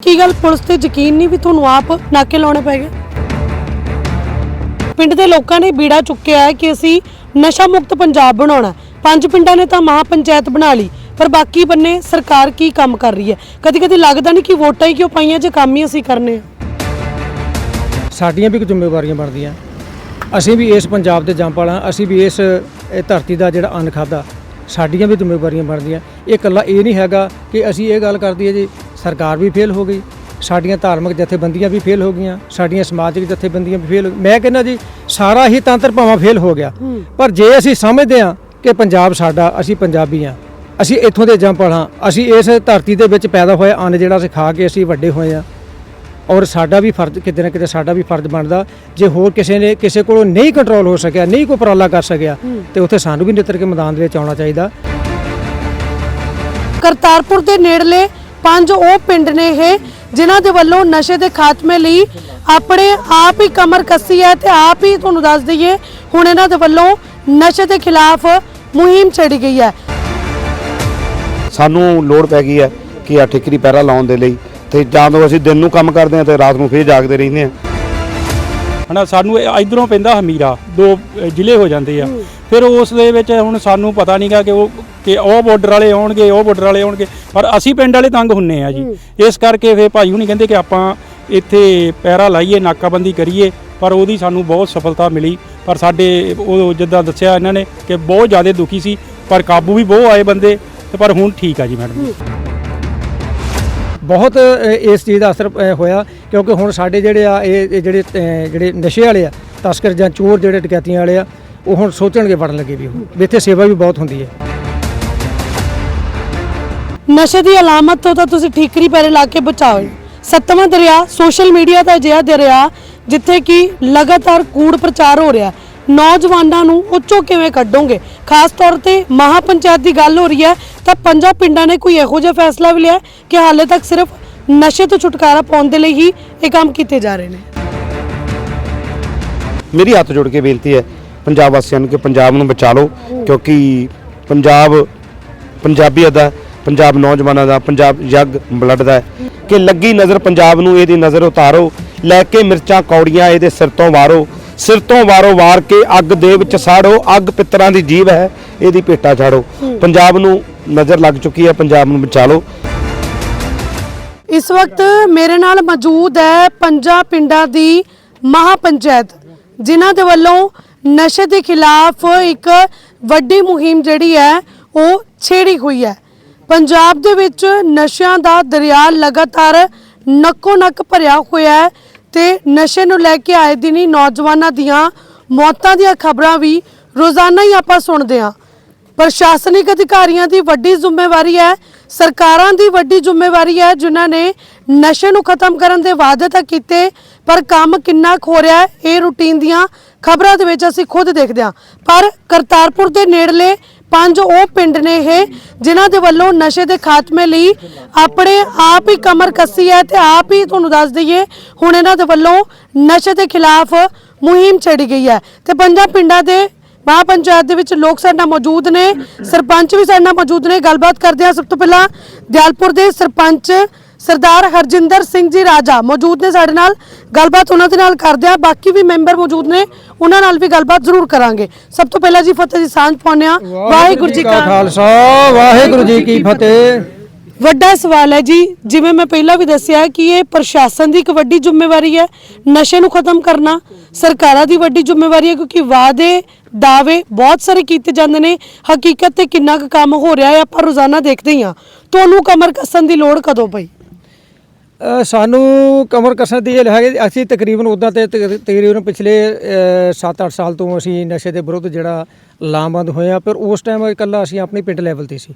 ਕੀ ਗੱਲ ਪੁਲਿਸ ਤੇ ਯਕੀਨ ਨਹੀਂ ਵੀ ਤੁਹਾਨੂੰ ਆਪ ਨਾਕੇ ਲਾਉਣੇ ਪੈ ਗਏ? ਪਿੰਡ ਦੇ ਲੋਕਾਂ ਨੇ ਬੀੜਾ ਚੁੱਕਿਆ ਹੈ ਕਿ ਅਸੀਂ ਨਸ਼ਾ ਮੁਕਤ ਪੰਜਾਬ ਬਣਾਉਣਾ ਪੰਜ ਪਿੰਡਾਂ ਨੇ ਤਾਂ ਮਹਾ ਪੰਚਾਇਤ ਬਣਾ ਲਈ, ਪਰ ਬਾਕੀ ਬੰਨੇ ਸਰਕਾਰ ਕੀ ਕੰਮ ਕਰ ਰਹੀ ਹੈ? ਕਦੀ ਕਦੀ ਲੱਗਦਾ ਨਹੀਂ ਕਿ ਵੋਟਾਂ ਹੀ ਕਿਉਂ ਪਾਈਆਂ ਜੇ ਕੰਮ ਹੀ ਅਸੀਂ ਕਰਨੇ ਸਾਡੀਆਂ ਵੀ ਕੁਝ ਜ਼ਿੰਮੇਵਾਰੀਆਂ ਬਣਦੀਆਂ। ਅਸੀਂ ਵੀ ਇਸ ਪੰਜਾਬ ਦੇ ਜੰਪਾਲ ਹਾਂ ਅਸੀਂ ਵੀ ਇਸ ਧਰਤੀ ਦਾ ਜਿਹੜਾ ਅੰਨ ਖਾਦਾ ਸਾਡੀਆਂ ਵੀ ਜ਼ਿੰਮੇਵਾਰੀਆਂ ਬਣਦੀਆਂ। ਇਹ ਇਕੱਲਾ ਇਹ ਨਹੀਂ ਹੈਗਾ ਕਿ ਅਸੀਂ ਇਹ ਗੱਲ ਕਰਦੀ ਹੈ ਜੀ ਸਰਕਾਰ ਵੀ ਫੇਲ ਹੋ ਗਈ ਸਾਡੀਆਂ ਧਾਰਮਿਕ ਜਥੇਬੰਦੀਆਂ ਵੀ ਫੇਲ ਹੋ ਗਈਆਂ ਸਾਡੀਆਂ ਸਮਾਜਿਕ ਜਥੇਬੰਦੀਆਂ ਵੀ ਫੇਲ ਮੈਂ ਕਹਿੰਦਾ ਜੀ ਸਾਰਾ ਹੀ ਤੰਤਰ ਭਾਵਾਂ ਫੇਲ ਹੋ ਗਿਆ। ਪਰ ਜੇ ਅਸੀਂ ਸਮਝਦੇ ਹਾਂ ਕਿ ਪੰਜਾਬ ਸਾਡਾ ਅਸੀਂ ਪੰਜਾਬੀ ਹਾਂ ਅਸੀਂ ਇੱਥੋਂ ਦੇ ਜੰਪਾਲ ਹਾਂ ਅਸੀਂ ਇਸ ਧਰਤੀ ਦੇ ਵਿੱਚ ਪੈਦਾ ਹੋਏ ਅੰਨ ਜਿਹੜਾ ਅਸੀਂ ਖਾ ਕੇ ਅਸੀਂ ਵੱਡੇ ਹੋਏ ਹਾਂ ਔਰ ਸਾਡਾ ਵੀ ਫਰਜ਼ ਕਿਤੇ ਨਾ ਕਿਤੇ ਸਾਡਾ ਵੀ ਫਰਜ਼ ਬਣਦਾ ਜੇ ਹੋਰ ਕਿਸੇ ਨੇ ਕਿਸੇ ਕੋਲੋਂ ਨਹੀਂ ਕੰਟਰੋਲ ਹੋ ਸਕਿਆ ਨਹੀਂ ਕੋਈ ਉਪਰਾਲਾ ਕਰ ਸਕਿਆ ਤੇ ਉੱਥੇ ਸਾਨੂੰ ਵੀ ਨਿੱਤਰ ਕੇ ਮੈਦਾਨ ਦੇ ਵਿੱਚ ਆਉਣਾ ਚਾਹੀਦਾ। ਕਰਤਾਰਪੁਰ ਦੇ ਨੇੜਲੇ ਪੰਜ ਉਹ ਪਿੰਡ ਨੇ ਇਹ ਜਿਨ੍ਹਾਂ ਦੇ ਵੱਲੋਂ ਨਸ਼ੇ ਦੇ ਖਾਤਮੇ ਲਈ ਆਪਣੇ ਆਪ ਹੀ ਕਮਰ ਕੱਸੀ ਹੈ ਤੇ ਆਪ ਹੀ ਤੁਹਾਨੂੰ ਦੱਸ ਦਈਏ ਹੁਣ ਇਹਨਾਂ ਦੇ ਵੱਲੋਂ ਨਸ਼ੇ ਦੇ ਖਿਲਾਫ ਮੁਹਿੰਮ ਛੇੜੀ ਗਈ ਹੈ। ਸਾਨੂੰ ਲੋੜ ਪੈ ਗਈ ਹੈ ਕਿ ਆ ਠਿਕਰੀ ਪਹਿਰਾ ਲਾਉਣ ਦੇ ਲਈ ਤੇ ਜਦੋਂ ਅਸੀਂ ਦਿਨ ਨੂੰ ਕੰਮ ਕਰਦੇ ਹਾਂ ਤੇ ਰਾਤ ਨੂੰ ਫੇਰ ਜਾਗਦੇ ਰਹਿੰਦੇ ਹਾਂ। ਹਨਾ ਸਾਨੂੰ ਇਧਰੋਂ ਪੈਂਦਾ ਹਮੀਰਾ ਦੋ ਜ਼ਿਲ੍ਹੇ ਹੋ ਜਾਂਦੇ ਆ। ਫਿਰ ਉਸ ਦੇ ਵਿੱਚ ਹੁਣ ਸਾਨੂੰ ਪਤਾ ਨਹੀਂਗਾ ਕਿ ਉਹ ਕਿ ਉਹ ਬਾਰਡਰ ਵਾਲੇ ਆਉਣਗੇ ਉਹ ਬਾਰਡਰ ਵਾਲੇ ਆਉਣਗੇ। ਪਰ ਅਸੀਂ ਪਿੰਡ ਵਾਲੇ ਤੰਗ ਹੁੰਨੇ ਆ ਜੀ। ਇਸ ਕਰਕੇ ਫਿਰ ਭਾਈ ਹੁਣੀ ਕਹਿੰਦੇ ਕਿ ਆਪਾਂ ਇੱਥੇ ਪੈਰਾ ਲਾਈਏ ਨਾਕਾਬੰਦੀ ਕਰੀਏ ਪਰ ਉਹਦੀ ਸਾਨੂੰ ਬਹੁਤ ਸਫਲਤਾ ਮਿਲੀ। ਪਰ ਸਾਡੇ ਉਹ ਜਿੱਦਾਂ ਦੱਸਿਆ ਇਹਨਾਂ ਨੇ ਕਿ ਬਹੁਤ ਜ਼ਿਆਦਾ ਦੁਖੀ ਸੀ ਪਰ ਕਾਬੂ ਵੀ ਬਹੁਤ ਆਏ ਬੰਦੇ ਤੇ ਪਰ ਹੁਣ ਠੀਕ ਆ ਜੀ ਮੈਡਮ। ਬਹੁਤ ਇਸ ਚੀਜ਼ ਦਾ ਅਸਰ ਹੋਇਆ ਕਿਉਂਕਿ ਹੁਣ ਸਾਡੇ ਜਿਹੜੇ ਆ ਇਹ ਜਿਹੜੇ ਜਿਹੜੇ ਨਸ਼ੇ ਵਾਲੇ ਆ ਤਸਕਰ ਜਾਂ ਚੋਰ ਜਿਹੜੇ ਡਕੈਤੀਆਂ ਵਾਲੇ ਆ ਉਹ ਹੁਣ ਸੋਚਣਗੇ ਵੜਨ ਲੱਗੇ ਵੀ ਹੁਣ ਵੀ ਇੱਥੇ ਸੇਵਾ ਵੀ ਬਹੁਤ ਹੁੰਦੀ ਹੈ। ਨਸ਼ੇ ਦੀ ਅਲਾਮਤ ਤੋਂ ਤਾਂ ਤੁਸੀਂ ਠੀਕਰੀ ਪੈਰੇ ਲਾ ਕੇ ਬਚਾਓ। ਸੱਤਵਾਂ ਦਰਿਆ ਸੋਸ਼ਲ ਮੀਡੀਆ ਦਾ ਅਜਿਹਾ ਦਰਿਆ ਜਿੱਥੇ ਕਿ ਲਗਾਤਾਰ ਕੂੜ ਪ੍ਰਚਾਰ ਹੋ ਰਿਹਾ। ਨੌਜਵਾਨਾਂ ਨੂੰ ਉੱਚੋਂ ਕਿਵੇਂ ਕੱਢੋਗੇ? ਖਾਸ ਤੌਰ ਤੇ ਮਹਾ ਪੰਚਾਇਤ ਦੀ ਗੱਲ ਹੋ ਰਹੀ ਹੈ, ਤਾਂ ਪੰਜਾਂ ਪਿੰਡਾਂ ਨੇ ਕੋਈ ਇਹੋ ਜਿਹਾ ਫੈਸਲਾ ਵੀ ਲਿਆ ਕਿ ਹਾਲੇ ਤੱਕ ਸਿਰਫ ਨਸ਼ੇ ਤੋਂ ਛੁਟਕਾਰਾ ਪਾਉਣ ਦੇ ਲਈ ਹੀ ਇਹ ਕੰਮ ਕੀਤੇ ਜਾ ਰਹੇ ਨੇ। ਮੇਰੀ ਹੱਥ ਜੋੜ ਕੇ ਬੇਨਤੀ ਹੈ, ਪੰਜਾਬ ਵਾਸੀਆਂ ਨੂੰ ਕਿ ਪੰਜਾਬ ਨੂੰ ਬਚਾ ਲਓ, ਕਿਉਂਕਿ ਪੰਜਾਬ ਪੰਜਾਬੀਅਤ ਦਾ ਪੰਜਾਬ ਨੌਜਵਾਨਾਂ ਦਾ, ਪੰਜਾਬ ਯੰਗ ਬਲੱਡ ਦਾ ਕਿ ਲੱਗੀ ਨਜ਼ਰ ਪੰਜਾਬ ਨੂੰ, ਇਹਦੀ ਨਜ਼ਰ ਉਤਾਰੋ। ਲੈ ਕੇ ਮਿਰਚਾਂ ਕੌੜੀਆਂ, ਇਹਦੇ ਸਿਰ ਤੋਂ ਵਾਰੋ। ਸਿਰ ਤੋਂ ਵਾਰੋ ਵਾਰ ਕੇ ਅੱਗ ਦੇ ਵਿੱਚ ਸਾੜੋ। ਅੱਗ ਪਿੱਤਰਾਂ ਦੀ ਜੀਵ ਹੈ, ਇਹਦੀ ਭੇਟਾ ਛਾੜੋ ਪੰਜਾਬ ਨੂੰ ਨਜ਼ਰ ਲੱਗ ਚੁੱਕੀ ਹੈ, ਪੰਜਾਬ ਨੂੰ ਬਚਾ ਲਓ ਇਸ ਵਕਤ ਮੇਰੇ ਨਾਲ ਮੌਜੂਦ ਹੈ ਪੰਜਾਂ ਪਿੰਡਾਂ ਦੀ ਮਹਾ ਪੰਚਾਇਤ ਜਿਨ੍ਹਾਂ ਦੇ ਵੱਲੋਂ ਨਸ਼ੇ ਦੇ ਖਿਲਾਫ ਇੱਕ ਵੱਡੀ ਮੁਹਿੰਮ ਜਿਹੜੀ ਹੈ, ਉਹ ਛੇੜੀ ਹੋਈ ਹੈ। ਪੰਜਾਬ ਦੇ ਵਿੱਚ ਨਸ਼ਿਆਂ ਦਾ ਦਰਿਆ ਲਗਾਤਾਰ ਨੱਕੋ ਨੱਕ ਭਰਿਆ ਹੋਇਆ ਹੈ ਤੇ ਨਸ਼ੇ ਨੂੰ ਲੈ ਕੇ ਆਏ ਦਿਨ ਹੀ ਨੌਜਵਾਨਾਂ ਦੀਆਂ ਮੌਤਾਂ ਦੀਆਂ ਖਬਰਾਂ ਵੀ ਰੋਜ਼ਾਨਾ ਹੀ ਆਪਾਂ ਸੁਣਦੇ ਹਾਂ। ਪ੍ਰਸ਼ਾਸਨਿਕ ਅਧਿਕਾਰੀਆਂ ਦੀ ਵੱਡੀ ਜ਼ਿੰਮੇਵਾਰੀ ਹੈ, ਸਰਕਾਰਾਂ ਦੀ ਵੱਡੀ ਜ਼ਿੰਮੇਵਾਰੀ ਹੈ, ਜਿਨ੍ਹਾਂ ਨੇ ਨਸ਼ੇ ਨੂੰ ਖਤਮ ਕਰਨ ਦੇ ਵਾਅਦੇ ਤਾਂ ਕੀਤੇ, ਪਰ ਕੰਮ ਕਿੰਨਾ ਕੁ ਹੋ ਰਿਹਾ ਹੈ, ਇਹ ਰੂਟੀਨ ਦੀਆਂ ਖਬਰਾਂ ਦੇ ਵਿੱਚ ਅਸੀਂ ਖੁਦ ਦੇਖਦੇ ਹਾਂ। ਪਰ ਕਰਤਾਰਪੁਰ ਦੇ ਨੇੜਲੇ ਪੰਜ ਉਹ ਪਿੰਡ ਨੇ ਇਹ, ਜਿਨ੍ਹਾਂ ਦੇ ਵੱਲੋਂ ਨਸ਼ੇ ਦੇ ਖਾਤਮੇ ਲਈ ਆਪਣੇ ਆਪ ਹੀ ਕਮਰ ਕੱਸੀ ਹੈ ਤੇ ਆਪ ਹੀ ਤੁਹਾਨੂੰ ਦੱਸ ਦਈਏ, ਹੁਣ ਇਹਨਾਂ ਦੇ ਵੱਲੋਂ ਨਸ਼ੇ ਦੇ ਖਿਲਾਫ ਮੁਹਿੰਮ ਛੇੜੀ ਗਈ ਹੈ। ਤੇ ਪੰਜਾਂ ਪਿੰਡਾਂ ਦੇ ਮਹਾ ਪੰਚਾਇਤ ਦੇ ਵਿੱਚ ਲੋਕ ਸਾਡੇ ਨਾਲ ਮੌਜੂਦ ਨੇ, ਸਰਪੰਚ ਵੀ ਸਾਡੇ ਨਾਲ ਮੌਜੂਦ ਨੇ। ਗੱਲਬਾਤ ਕਰਦੇ ਆ ਸਭ ਤੋਂ ਪਹਿਲਾਂ ਦਿਆਲਪੁਰ ਦੇ ਸਰਪੰਚ ਸਰਦਾਰ ਹਰਜਿੰਦਰ ਸਿੰਘ ਜੀ ਰਾਜਾ ਮੌਜੂਦ ਨੇ ਸਾਡੇ ਨਾਲ। ਗੱਲਬਾਤ ਉਹਨਾਂ ਦੇ ਨਾਲ ਕਰਦੇ ਹਾਂ। ਬਾਕੀ ਵੀ ਮੈਂਬਰ ਮੌਜੂਦ ਨੇ ਉਹਨਾਂ ਨਾਲ ਵੀ ਗੱਲਬਾਤ ਜ਼ਰੂਰ ਕਰਾਂਗੇ। ਸਭ ਤੋਂ ਪਹਿਲਾਂ ਜੀ ਫਤਿਹ ਦੀ ਸਾਂਝ ਪਾਉਂਦੇ ਹਾਂ। ਵਾਹਿਗੁਰੂ ਜੀ ਕਾ ਖਾਲਸਾ ਵਾਹਿਗੁਰੂ ਜੀ ਕੀ ਫਤਿਹ। ਵੱਡਾ ਸਵਾਲ ਹੈ ਜੀ। ਜਿਵੇਂ ਮੈਂ ਪਹਿਲਾਂ ਵੀ ਦੱਸਿਆ ਕਿ ਇਹ ਪ੍ਰਸ਼ਾਸਨ ਦੀ ਇੱਕ ਵੱਡੀ ਜ਼ਿੰਮੇਵਾਰੀ ਹੈ ਨਸ਼ੇ ਨੂੰ ਖਤਮ ਕਰਨਾ। ਸਰਕਾਰਾਂ ਦੀ ਵੱਡੀ ਜ਼ਿੰਮੇਵਾਰੀ ਹੈ ਕਿਉਂਕਿ ਵਾਅਦੇ ਦਾਅਵੇ ਬਹੁਤ ਸਾਰੇ ਕੀਤੇ ਜਾਂਦੇ ਨੇ। ਹਕੀਕਤ ਤੇ ਕਿੰਨਾ ਕੁ ਕੰਮ ਹੋ ਰਿਹਾ ਹੈ ਆਪਾਂ ਰੋਜ਼ਾਨਾ ਦੇਖਦੇ ਹੀ। ਤੁਹਾਨੂੰ ਕਮਰ ਕੱਸਣ ਦੀ ਲੋੜ ਕਦੋਂ ਪਈ? ਸਾਨੂੰ ਕਮਰ ਕਸਰ ਦੀ ਇਹ ਹੈਗੇ ਅਸੀਂ ਤਕਰੀਬਨ ਉਦਾਂ ਤੇ ਤਕ- ਤਕਰੀਬਨ ਪਿਛਲੇ 7-8 ਸਾਲ ਤੋਂ ਅਸੀਂ ਨਸ਼ੇ ਦੇ ਵਿਰੁੱਧ ਜਿਹੜਾ ਲਾਮਬੰਦ ਹੋਏ ਆ ਪਰ ਉਸ ਟਾਈਮ ਇਕੱਲਾ ਅਸੀਂ ਆਪਣੀ ਪਿੰਡ ਲੈਵਲ ਤੇ ਸੀ।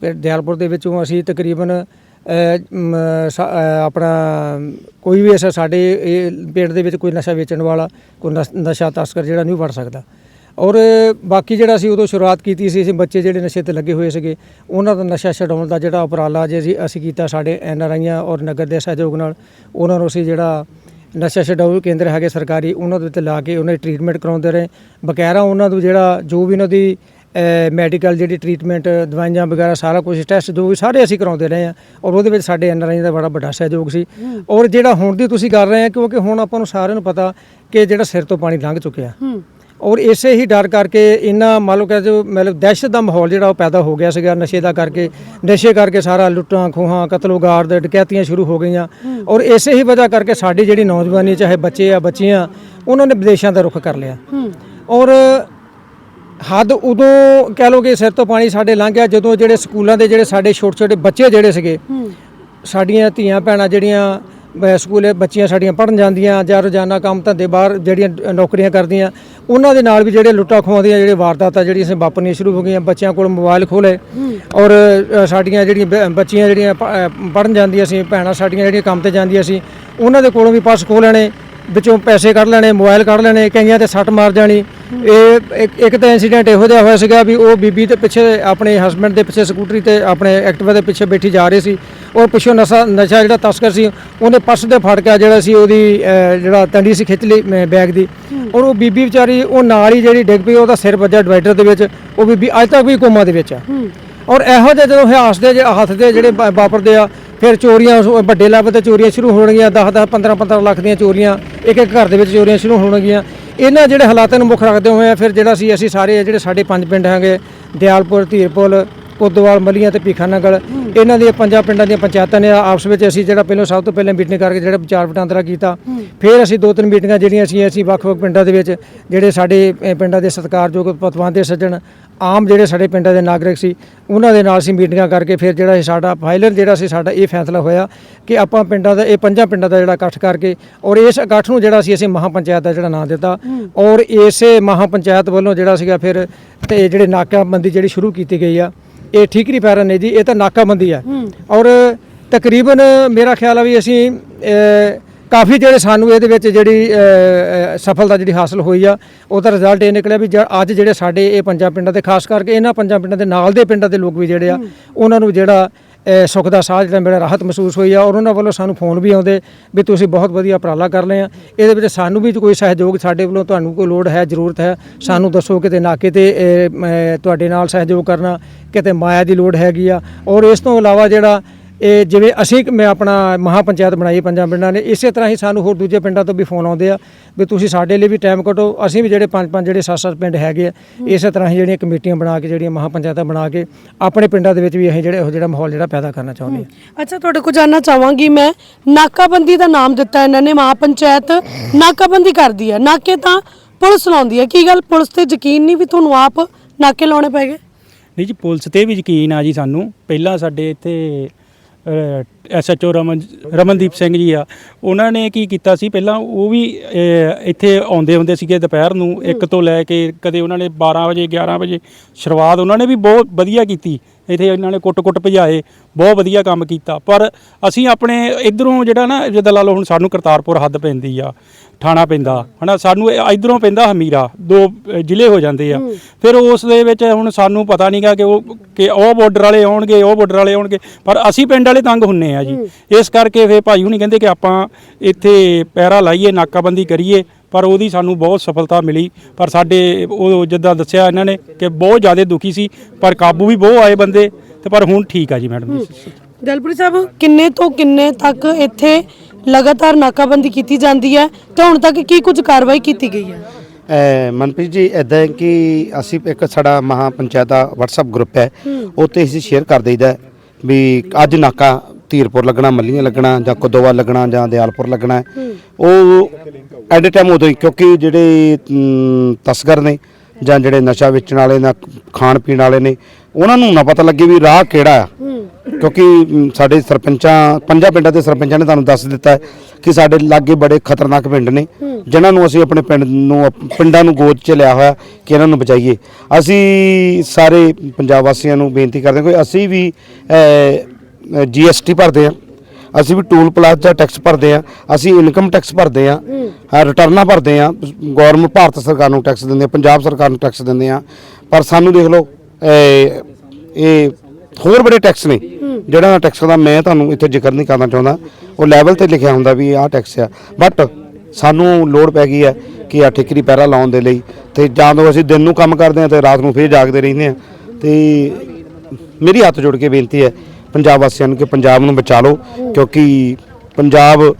ਫਿਰ ਦਿਆਲਪੁਰ ਦੇ ਵਿੱਚੋਂ ਅਸੀਂ ਤਕਰੀਬਨ ਆਪਣਾ ਕੋਈ ਵੀ ਐਸਾ ਸਾਡੇ ਪਿੰਡ ਦੇ ਵਿੱਚ ਕੋਈ ਨਸ਼ਾ ਵੇਚਣ ਵਾਲਾ ਕੋਈ ਨਸ਼- ਨਸ਼ਾ ਤਸਕਰ ਜਿਹੜਾ ਨਹੀਂ ਵੜ ਸਕਦਾ। ਔਰ ਬਾਕੀ ਜਿਹੜਾ ਸੀ ਉਦੋਂ ਸ਼ੁਰੂਆਤ ਕੀਤੀ ਸੀ ਅਸੀਂ ਬੱਚੇ ਜਿਹੜੇ ਨਸ਼ੇ ਤੇ ਲੱਗੇ ਹੋਏ ਸੀਗੇ ਉਹਨਾਂ ਦਾ ਨਸ਼ਾ ਛਡਾਉਣ ਦਾ ਜਿਹੜਾ ਉਪਰਾਲਾ ਜੇ ਅਸੀਂ ਅਸੀਂ ਕੀਤਾ ਸਾਡੇ ਐਨ ਆਰ ਆਈਆਂ ਔਰ ਨਗਰ ਦੇ ਸਹਿਯੋਗ ਨਾਲ ਉਹਨਾਂ ਨੂੰ ਅਸੀਂ ਜਿਹੜਾ ਨਸ਼ਾ ਛਡਾਊ ਕੇਂਦਰ ਹੈਗੇ ਸਰਕਾਰੀ ਉਹਨਾਂ ਦੇ ਉੱਤੇ ਲਾ ਕੇ ਉਹਨਾਂ ਦੀ ਟ੍ਰੀਟਮੈਂਟ ਕਰਾਉਂਦੇ ਰਹੇ। ਬਕਾਇਦਾ ਉਹਨਾਂ ਨੂੰ ਜਿਹੜਾ ਜੋ ਵੀ ਉਹਨਾਂ ਦੀ ਮੈਡੀਕਲ ਜਿਹੜੀ ਟ੍ਰੀਟਮੈਂਟ ਦਵਾਈਆਂ ਵਗੈਰਾ ਸਾਰਾ ਕੁਝ ਟੈਸਟ ਜੋ ਵੀ ਸਾਰੇ ਅਸੀਂ ਕਰਾਉਂਦੇ ਰਹੇ ਆ ਔਰ ਉਹਦੇ ਵਿੱਚ ਸਾਡੇ ਐਨਆਰਆਈ ਦਾ ਬੜਾ ਵੱਡਾ ਸਹਿਯੋਗ ਸੀ। ਔਰ ਜਿਹੜਾ ਹੁਣ ਦੀ ਤੁਸੀਂ ਕਰ ਰਹੇ ਆ ਕਿਉਂਕਿ ਹੁਣ ਆਪਾਂ ਨੂੰ ਸਾਰਿਆਂ ਨੂੰ ਪਤਾ ਕਿ ਜਿਹੜਾ ਸਿਰ ਤੋਂ ਪਾਣੀ ਲੰਘ ਚੁੱਕਿਆ। ਔਰ ਇਸੇ ਹੀ ਡਰ ਕਰਕੇ ਇੰਨਾ ਮੰਨ ਲਓ ਕਿ ਜੋ ਮਤਲਬ ਦਹਿਸ਼ਤ ਦਾ ਮਾਹੌਲ ਜਿਹੜਾ ਉਹ ਪੈਦਾ ਹੋ ਗਿਆ ਸੀਗਾ ਨਸ਼ੇ ਦਾ ਕਰਕੇ ਨਸ਼ੇ ਕਰਕੇ ਸਾਰਾ ਲੁੱਟਾਂ ਖੋਹਾਂ ਕਤਲੋਗਾਰ ਡਕੈਤੀਆਂ ਸ਼ੁਰੂ ਹੋ ਗਈਆਂ। ਔਰ ਇਸੇ ਹੀ ਵਜ੍ਹਾ ਕਰਕੇ ਸਾਡੀ ਜਿਹੜੀ ਨੌਜਵਾਨੀ ਚਾਹੇ ਬੱਚੇ ਆ ਬੱਚੀਆਂ ਉਹਨਾਂ ਨੇ ਵਿਦੇਸ਼ਾਂ ਦਾ ਰੁਖ ਕਰ ਲਿਆ। ਔਰ ਹੱਦ ਉਦੋਂ ਕਹਿ ਲਓ ਕਿ ਸਿਰ ਤੋਂ ਪਾਣੀ ਸਾਡੇ ਲੰਘ ਗਿਆ ਜਦੋਂ ਜਿਹੜੇ ਸਕੂਲਾਂ ਦੇ ਜਿਹੜੇ ਸਾਡੇ ਛੋਟੇ ਛੋਟੇ ਬੱਚੇ ਜਿਹੜੇ ਸੀਗੇ ਸਾਡੀਆਂ ਧੀਆਂ ਭੈਣਾਂ ਜਿਹੜੀਆਂ ਸਕੂਲੇ ਬੱਚੀਆਂ ਸਾਡੀਆਂ ਪੜਨ ਜਾਂਦੀਆਂ ਜਾਂ ਰੋਜ਼ਾਨਾ ਕੰਮ ਧੰਦੇ ਬਾਹਰ ਜਿਹੜੀਆਂ ਨੌਕਰੀਆਂ ਕਰਦੀਆਂ ਉਹਨਾਂ ਦੇ ਨਾਲ ਵੀ ਜਿਹੜੇ ਲੁੱਟਾਂ ਖੋਹਾਂ ਦੀਆਂ ਜਿਹੜੇ ਵਾਰਦਾਤਾਂ ਜਿਹੜੀਆਂ ਸੇ ਵਾਪਰਨੀਆਂ ਸ਼ੁਰੂ ਹੋ ਗਈਆਂ ਬੱਚਿਆਂ ਕੋਲ ਮੋਬਾਈਲ ਖੋਲੇ ਔਰ ਸਾਡੀਆਂ ਜਿਹੜੀਆਂ ਬੱਚੀਆਂ ਜਿਹੜੀਆਂ ਪੜਨ ਜਾਂਦੀਆਂ ਸੀ ਭੈਣਾਂ ਸਾਡੀਆਂ ਜਿਹੜੀਆਂ ਕੰਮ ਤੇ ਜਾਂਦੀਆਂ ਸੀ ਉਹਨਾਂ ਦੇ ਕੋਲੋਂ ਵੀ ਪਰਸ ਖੋਹ ਲੈਣੇ ਵਿੱਚੋਂ ਪੈਸੇ ਕੱਢ ਲੈਣੇ ਮੋਬਾਈਲ ਕੱਢ ਲੈਣੇ ਕਈਆਂ ਤੇ ਸੱਟ ਮਾਰ ਜਾਣੀ। ਇਹ ਇੱਕ- ਇੱਕ ਤਾਂ ਇਨਸੀਡੈਂਟ ਇਹੋ ਜਿਹਾ ਹੋਇਆ ਸੀਗਾ ਵੀ ਉਹ ਬੀਬੀ ਦੇ ਪਿੱਛੇ ਆਪਣੇ ਹਸਬੰਡ ਦੇ ਪਿੱਛੇ ਸਕੂਟਰੀ ਤੇ ਆਪਣੇ ਐਕਟਿਵਾ ਦੇ ਪਿੱਛੇ ਬੈਠੀ ਜਾ ਰਹੀ ਸੀ। ਉਹ ਪਿੱਛੋਂ ਨਸ਼ਾ ਨਸ਼ਾ ਜਿਹੜਾ ਤਸਕਰ ਸੀ ਉਹਨੇ ਪਰਸ ਦੇ ਫੜ ਕੇ ਜਿਹੜਾ ਸੀ ਉਹਦੀ ਜਿਹੜਾ ਤੰਡੀ ਸੀ ਖਿੱਚ ਲਈ ਬੈਗ ਦੀ। ਔਰ ਉਹ ਬੀਬੀ ਵਿਚਾਰੀ ਉਹ ਨਾਲ ਹੀ ਜਿਹੜੀ ਡਿੱਗ ਪਈ ਉਹਦਾ ਸਿਰ ਵੱਜਾ ਡਿਵਾਈਡਰ ਦੇ ਵਿੱਚ ਉਹ ਬੀਬੀ ਅੱਜ ਤੱਕ ਵੀ ਕੋਮਾ ਦੇ ਵਿੱਚ ਆ। ਔਰ ਇਹੋ ਜਿਹੇ ਜਦੋਂ ਹਿਆਸ ਦੇ ਜਿਹੜੇ ਹੱਥ ਦੇ ਜਿਹੜੇ ਵਾਪਰਦੇ ਆ ਫਿਰ ਚੋਰੀਆਂ ਵੱਡੇ ਲੈਵਲ ਤੇ ਚੋਰੀਆਂ ਸ਼ੁਰੂ ਹੋਣਗੀਆਂ 10 10 15 15 ਲੱਖ ਦੀਆਂ ਚੋਰੀਆਂ ਇੱਕ ਇੱਕ ਘਰ ਦੇ ਵਿੱਚ ਚੋਰੀਆਂ ਸ਼ੁਰੂ ਹੋਣਗੀਆਂ। ਇਹਨਾਂ ਜਿਹੜੇ ਹਾਲਾਤਾਂ ਨੂੰ ਮੁੱਖ ਰੱਖਦੇ ਹੋਏ ਫਿਰ ਜਿਹੜਾ ਸੀ ਅਸੀਂ ਸਾਰੇ ਜਿਹੜੇ ਸਾਡੇ ਪੰਜ ਪਿੰਡ ਹੈਗੇ ਦਿਆਲਪੁਰ ਧੀਰਪੁਰ ਕੋਦੋਵਾਲ ਮਲੀਆਂ ਤੇ ਭੀਖਾ ਨਗਰ ਇਹਨਾਂ ਦੀਆਂ ਪੰਜਾਂ ਪਿੰਡਾਂ ਦੀਆਂ ਪੰਚਾਇਤਾਂ ਨੇ ਆਪਸ ਵਿੱਚ ਅਸੀਂ ਜਿਹੜਾ ਪਹਿਲਾਂ ਸਭ ਤੋਂ ਪਹਿਲਾਂ ਮੀਟਿੰਗ ਕਰਕੇ ਜਿਹੜਾ ਵਿਚਾਰ ਵਟਾਂਦਰਾ ਕੀਤਾ। ਫਿਰ ਅਸੀਂ ਦੋ ਤਿੰਨ ਮੀਟਿੰਗਾਂ ਜਿਹੜੀਆਂ ਅਸੀਂ ਅਸੀਂ ਵੱਖ-ਵੱਖ ਪਿੰਡਾਂ ਦੇ ਵਿੱਚ ਜਿਹੜੇ ਸਾਡੇ ਪਿੰਡਾਂ ਦੇ ਸਤਿਕਾਰਯੋਗ ਪਤਵੰਤੇ ਸੱਜਣ, ਆਮ ਜਿਹੜੇ ਸਾਡੇ ਪਿੰਡਾਂ ਦੇ ਨਾਗਰਿਕ ਸੀ, ਉਹਨਾਂ ਦੇ ਨਾਲ ਅਸੀਂ ਮੀਟਿੰਗਾਂ ਕਰਕੇ ਫਿਰ ਜਿਹੜਾ ਸਾਡਾ ਫਾਈਨਲ ਜਿਹੜਾ ਸੀ, ਸਾਡਾ ਇਹ ਫੈਸਲਾ ਹੋਇਆ ਕਿ ਆਪਾਂ ਪਿੰਡਾਂ ਦਾ, ਇਹ ਪੰਜਾਂ ਪਿੰਡਾਂ ਦਾ ਜਿਹੜਾ ਇਕੱਠ ਕਰਕੇ ਔਰ ਇਸ ਇਕੱਠ ਨੂੰ ਜਿਹੜਾ ਸੀ, ਅਸੀਂ ਮਹਾ ਪੰਚਾਇਤ ਦਾ ਜਿਹੜਾ ਨਾਮ ਦਿੱਤਾ ਔਰ ਇਸੇ ਮਹਾ ਪੰਚਾਇਤ ਵੱਲੋਂ ਜਿਹੜਾ ਸੀਗਾ ਫਿਰ ਤੇ ਜਿਹੜੇ ਨਾਕਾਬੰਦੀ ਜਿਹੜੀ ਸ਼ੁਰੂ ਕੀਤੀ ਗਈ ਆ ਇਹ ਠੀਕਰੀ ਪੈਰਨ ਨੇ ਜੀ ਇਹ ਤਾਂ ਨਾਕਾਬੰਦੀ ਆ ਔਰ ਤਕਰੀਬਨ ਮੇਰਾ ਖਿਆਲ ਆ ਵੀ ਅਸੀਂ ਕਾਫੀ ਜਿਹੜੇ ਸਾਨੂੰ ਇਹਦੇ ਵਿੱਚ ਜਿਹੜੀ ਸਫਲਤਾ ਜਿਹੜੀ ਹਾਸਲ ਹੋਈ ਆ ਉਹਦਾ ਰਿਜ਼ਲਟ ਇਹ ਨਿਕਲਿਆ ਵੀ ਅੱਜ ਜਿਹੜੇ ਸਾਡੇ ਇਹ ਪੰਜਾਂ ਪਿੰਡਾਂ ਦੇ ਖਾਸ ਕਰਕੇ ਇਹਨਾਂ ਪੰਜਾਂ ਪਿੰਡਾਂ ਦੇ ਨਾਲ ਦੇ ਪਿੰਡਾਂ ਦੇ ਲੋਕ ਵੀ ਜਿਹੜੇ ਆ ਉਹਨਾਂ ਨੂੰ ਜਿਹੜਾ ਸੁੱਖ ਦਾ ਸਾਹ ਜਿਹੜਾ ਮੇਰਾ ਰਾਹਤ ਮਹਿਸੂਸ ਹੋਈ ਆ, ਔਰ ਉਹਨਾਂ ਵੱਲੋਂ ਸਾਨੂੰ ਫੋਨ ਵੀ ਆਉਂਦੇ ਵੀ ਤੁਸੀਂ ਬਹੁਤ ਵਧੀਆ ਉਪਰਾਲਾ ਕਰ ਲਏ ਆ। ਇਹਦੇ ਵਿੱਚ ਸਾਨੂੰ ਵੀ ਕੋਈ ਸਹਿਯੋਗ ਸਾਡੇ ਵੱਲੋਂ ਤੁਹਾਨੂੰ ਕੋਈ ਲੋੜ ਹੈ, ਜ਼ਰੂਰਤ ਹੈ, ਸਾਨੂੰ ਦੱਸੋ ਕਿਤੇ ਨਾਕੇ ਤੇ ਤੁਹਾਡੇ ਨਾਲ ਸਹਿਯੋਗ ਕਰਨਾ ਕਿਤੇ ਮਾਇਆ ਦੀ ਲੋੜ ਹੈਗੀ ਆ। ਔਰ ਇਸ ਤੋਂ ਇਲਾਵਾ ਜਿਹੜਾ ਇਹ ਜਿਵੇਂ ਅਸੀਂ ਮੈਂ ਆਪਣਾ ਮਹਾ ਪੰਚਾਇਤ ਬਣਾਈ ਪੰਜਾਂ ਪਿੰਡਾਂ ਨੇ ਇਸੇ ਤਰ੍ਹਾਂ ਹੀ ਸਾਨੂੰ ਹੋਰ ਦੂਜੇ ਪਿੰਡਾਂ ਤੋਂ ਵੀ ਫੋਨ ਆਉਂਦੇ ਆ ਵੀ ਤੁਸੀਂ ਸਾਡੇ ਲਈ ਵੀ ਟਾਈਮ ਕੱਢੋ। ਅਸੀਂ ਵੀ ਜਿਹੜੇ ਪੰਜ ਪੰਜ ਜਿਹੜੇ ਸੱਤ ਸੱਤ ਪਿੰਡ ਹੈਗੇ ਆ ਇਸੇ ਤਰ੍ਹਾਂ ਹੀ ਜਿਹੜੀਆਂ ਕਮੇਟੀਆਂ ਬਣਾ ਕੇ ਜਿਹੜੀਆਂ ਮਹਾ ਪੰਚਾਇਤਾਂ ਬਣਾ ਕੇ ਆਪਣੇ ਪਿੰਡਾਂ ਦੇ ਵਿੱਚ ਵੀ ਅਸੀਂ ਜਿਹੜੇ ਇਹੋ ਜਿਹੜਾ ਮਾਹੌਲ ਜਿਹੜਾ ਪੈਦਾ ਕਰਨਾ ਚਾਹੁੰਦੇ ਹਾਂ। ਅੱਛਾ ਤੁਹਾਡੇ ਕੋਲ ਜਾਨਣਾ ਚਾਹਾਂਗੀ ਮੈਂ। ਨਾਕਾਬੰਦੀ ਦਾ ਨਾਮ ਦਿੱਤਾ ਇਹਨਾਂ ਨੇ ਮਹਾ ਪੰਚਾਇਤ ਨਾਕਾਬੰਦੀ ਕਰਦੀ ਹੈ ਨਾਕੇ ਤਾਂ ਪੁਲਿਸ ਲਾਉਂਦੀ ਹੈ ਕੀ ਗੱਲ? ਪੁਲਿਸ ਤੇ ਯਕੀਨ ਨਹੀਂ ਵੀ ਤੁਹਾਨੂੰ ਆਪ ਨਾਕੇ ਲਾਉਣੇ ਪੈ ਗਏ? ਨਹੀਂ ਜੀ ਪੁਲਿਸ ਤੇ ਵੀ ਯਕੀਨ ਆ ਜੀ ਸਾਨੂੰ। ਪਹਿਲਾਂ ਸਾਡੇ ਇੱਥੇ ਐਸਐਚਓ ਰਮਨ ਰਮਨਦੀਪ ਸਿੰਘ ਜੀ ਆ। ਉਹਨਾਂ ਨੇ ਕੀ ਕੀਤਾ ਸੀ ਪਹਿਲਾਂ ਉਹ ਵੀ ਅਹ, ਇੱਥੇ ਆਉਂਦੇ ਹੁੰਦੇ ਸੀਗੇ ਦੁਪਹਿਰ ਨੂੰ 1 ਤੋਂ ਲੈ ਕੇ ਕਦੇ ਉਹਨਾਂ ਨੇ 12 ਵਜੇ 11 ਵਜੇ ਸ਼ੁਰੂਆਤ ਉਹਨਾਂ ਨੇ ਵੀ ਬਹੁਤ ਵਧੀਆ ਕੀਤੀ। ਇੱਥੇ ਇਹਨਾਂ ਨੇ ਕੁੱਟ-ਕੁੱਟ ਭਜਾਏ ਬਹੁਤ ਵਧੀਆ ਕੰਮ ਕੀਤਾ। ਪਰ ਅਸੀਂ ਆਪਣੇ ਇਧਰੋਂ ਜਿਹੜਾ ਨਾ ਜਿੱਦਾਂ ਲਾ ਲਓ ਹੁਣ ਸਾਨੂੰ ਕਰਤਾਰਪੁਰ ਹੱਦ ਪੈਂਦੀ ਆ ਥਾਣਾ ਪੈਂਦਾ ਹਨਾ ਸਾਨੂੰ ਇਧਰੋਂ ਪੈਂਦਾ ਹਮੀਰਾ ਦੋ ਜ਼ਿਲ੍ਹੇ ਹੋ ਜਾਂਦੇ ਆ। ਫਿਰ ਉਸ ਦੇ ਵਿੱਚ ਹੁਣ ਸਾਨੂੰ ਪਤਾ ਨਹੀਂਗਾ ਕਿ ਉਹ ਕਿ ਉਹ ਬਾਰਡਰ ਵਾਲੇ ਆਉਣਗੇ ਉਹ ਬਾਰਡਰ ਵਾਲੇ ਆਉਣਗੇ ਪਰ ਅਸੀਂ ਪਿੰਡ ਵਾਲੇ ਤੰਗ ਹੁੰਨੇ ਆ ਜੀ। ਇਸ ਕਰਕੇ ਫਿਰ ਭਾਈ ਹੁਣੀ ਕਹਿੰਦੇ ਕਿ ਆਪਾਂ ਇੱਥੇ ਪੈਰਾ ਲਾਈਏ ਨਾਕਾਬੰਦੀ ਕਰੀਏ ਪਰ ਉਹਦੀ ਸਾਨੂੰ ਬਹੁਤ ਸਫਲਤਾ ਮਿਲੀ। ਪਰ ਸਾਡੇ ਉਹ ਜਿੱਦਾਂ ਦੱਸਿਆ ਇਹਨਾਂ ਨੇ ਕਿ ਬਹੁਤ ਜ਼ਿਆਦਾ ਦੁਖੀ ਸੀ ਪਰ ਕਾਬੂ ਵੀ ਬਹੁਤ ਆਏ ਬੰਦੇ ਤੇ ਪਰ ਹੁਣ ਠੀਕ ਆ ਜੀ ਮੈਡਮ ਜੀ। ਦਲਪ੍ਰੀਤ ਸਾਹਿਬ ਕਿੰਨੇ ਤੋਂ ਕਿੰਨੇ ਤੱਕ ਇੱਥੇ ਲਗਾਤਾਰ ਨਾਕਾਬੰਦੀ ਕੀਤੀ ਜਾਂਦੀ ਹੈ ਤੇ ਹੁਣ ਤੱਕ ਕੀ ਕੁਝ ਕਾਰਵਾਈ ਕੀਤੀ ਗਈ ਹੈ? ਮਨਪ੍ਰੀਤ ਜੀ ਇਦਾਂ ਕਿ ਅਸੀਂ ਇੱਕ ਸਾਡਾ ਮਹਾ ਪੰਚਾਇਤ ਦਾ WhatsApp ਗਰੁੱਪ ਹੈ। ਉਹ ਤੇ ਅਸੀਂ ਸ਼ੇਅਰ ਕਰ ਦਈਦਾ ਵੀ ਅੱਜ ਨਾਕਾ ਧੀਰਪੁਰ ਲੱਗਣਾ ਮੱਲੀਆਂ ਲੱਗਣਾ ਜਾਂ ਕੁਦੋਵਾ ਲੱਗਣਾ ਜਾਂ ਦਿਆਲਪੁਰ ਲੱਗਣਾ। ਉਹ ਐਟ ਏ ਟਾਈਮ ਉਦੋਂ ਹੀ ਕਿਉਂਕਿ ਜਿਹੜੇ ਅਮ, ਤਸਕਰ ਨੇ ਜਾਂ ਜਿਹੜੇ ਨਸ਼ਾ ਵੇਚਣ ਵਾਲੇ ਨਾ ਖਾਣ ਪੀਣ ਵਾਲੇ ਨੇ ਉਹਨਾਂ ਨੂੰ ਨਾ ਪਤਾ ਲੱਗੇ ਵੀ ਰਾਹ ਕਿਹੜਾ ਆ। ਕਿਉਂਕਿ ਅਮ, ਸਾਡੇ ਸਰਪੰਚਾਂ ਪੰਜਾਂ ਪਿੰਡਾਂ ਦੇ ਸਰਪੰਚਾਂ ਨੇ ਤੁਹਾਨੂੰ ਦੱਸ ਦਿੱਤਾ ਹੈ ਕਿ ਸਾਡੇ ਲਾਗੇ ਬੜੇ ਖਤਰਨਾਕ ਪਿੰਡ ਨੇ ਜਿਨ੍ਹਾਂ ਨੂੰ ਅਸੀਂ ਆਪਣੇ ਪਿੰਡ ਨੂੰ ਅਪ- ਪਿੰਡਾਂ ਨੂੰ ਗੋਦ 'ਚ ਲਿਆ ਹੋਇਆ ਕਿ ਇਹਨਾਂ ਨੂੰ ਬਚਾਈਏ। ਅਸੀਂ ਸਾਰੇ ਪੰਜਾਬ ਵਾਸੀਆਂ ਨੂੰ ਬੇਨਤੀ ਕਰਦੇ ਹਾਂ ਕਿ ਅਸੀਂ ਵੀ ਜੀਐਸਟੀ ਭਰਦੇ ਹਾਂ। ਅਸੀਂ ਵੀ ਟੂਲ ਪਲਾਜ਼ਾ ਟੈਕਸ ਭਰਦੇ ਆ ਅਸੀਂ ਇਨਕਮ ਟੈਕਸ ਭਰਦੇ ਆ ਰਿਟਰਨਾਂ ਭਰਦੇ ਆ। ਗਵਰਨਮੈਂਟ ਭਾਰਤ ਸਰਕਾਰ ਨੂੰ ਟੈਕਸ ਦਿੰਦੇ ਆ, ਪੰਜਾਬ ਸਰਕਾਰ ਨੂੰ ਟੈਕਸ ਦਿੰਦੇ ਆ। ਪਰ ਸਾਨੂੰ ਦੇਖ ਲਓ, ਇਹ ਹੋਰ ਬੜੇ ਟੈਕਸ ਨੇ, ਜਿਹੜਾ ਟੈਕਸ ਦਾ ਮੈਂ ਤੁਹਾਨੂੰ ਇੱਥੇ ਜ਼ਿਕਰ ਨਹੀਂ ਕਰਨਾ ਚਾਹੁੰਦਾ। ਉਹ ਲੈਵਲ ਤੇ ਲਿਖਿਆ ਹੁੰਦਾ ਵੀ ਆਹ ਟੈਕਸ ਆ। ਬਟ ਸਾਨੂੰ ਲੋੜ ਪੈ ਗਈ ਹੈ ਕਿ ਆ ਠੇਕਰੀ ਪੈਰਾ ਲਾਉਣ ਦੇ ਲਈ ਤੇ ਤੋਂ ਅਸੀਂ ਦਿਨ ਨੂੰ ਕੰਮ ਕਰਦੇ ਹਾਂ ਤੇ ਰਾਤ ਨੂੰ ਫੇਰ ਜਾਗਦੇ ਰਹਿੰਦੇ ਹਾਂ ਤੇ ਮੇਰੀ ਹੱਥ ਜੋੜ ਕੇ ਬੇਨਤੀ ਹੈ, ਪੰਜਾਬ ਵਾਸੀਆਂ ਨੂੰ ਕਿ ਪੰਜਾਬ ਨੂੰ ਬਚਾ ਲਓ, ਕਿਉਂਕਿ ਪੰਜਾਬ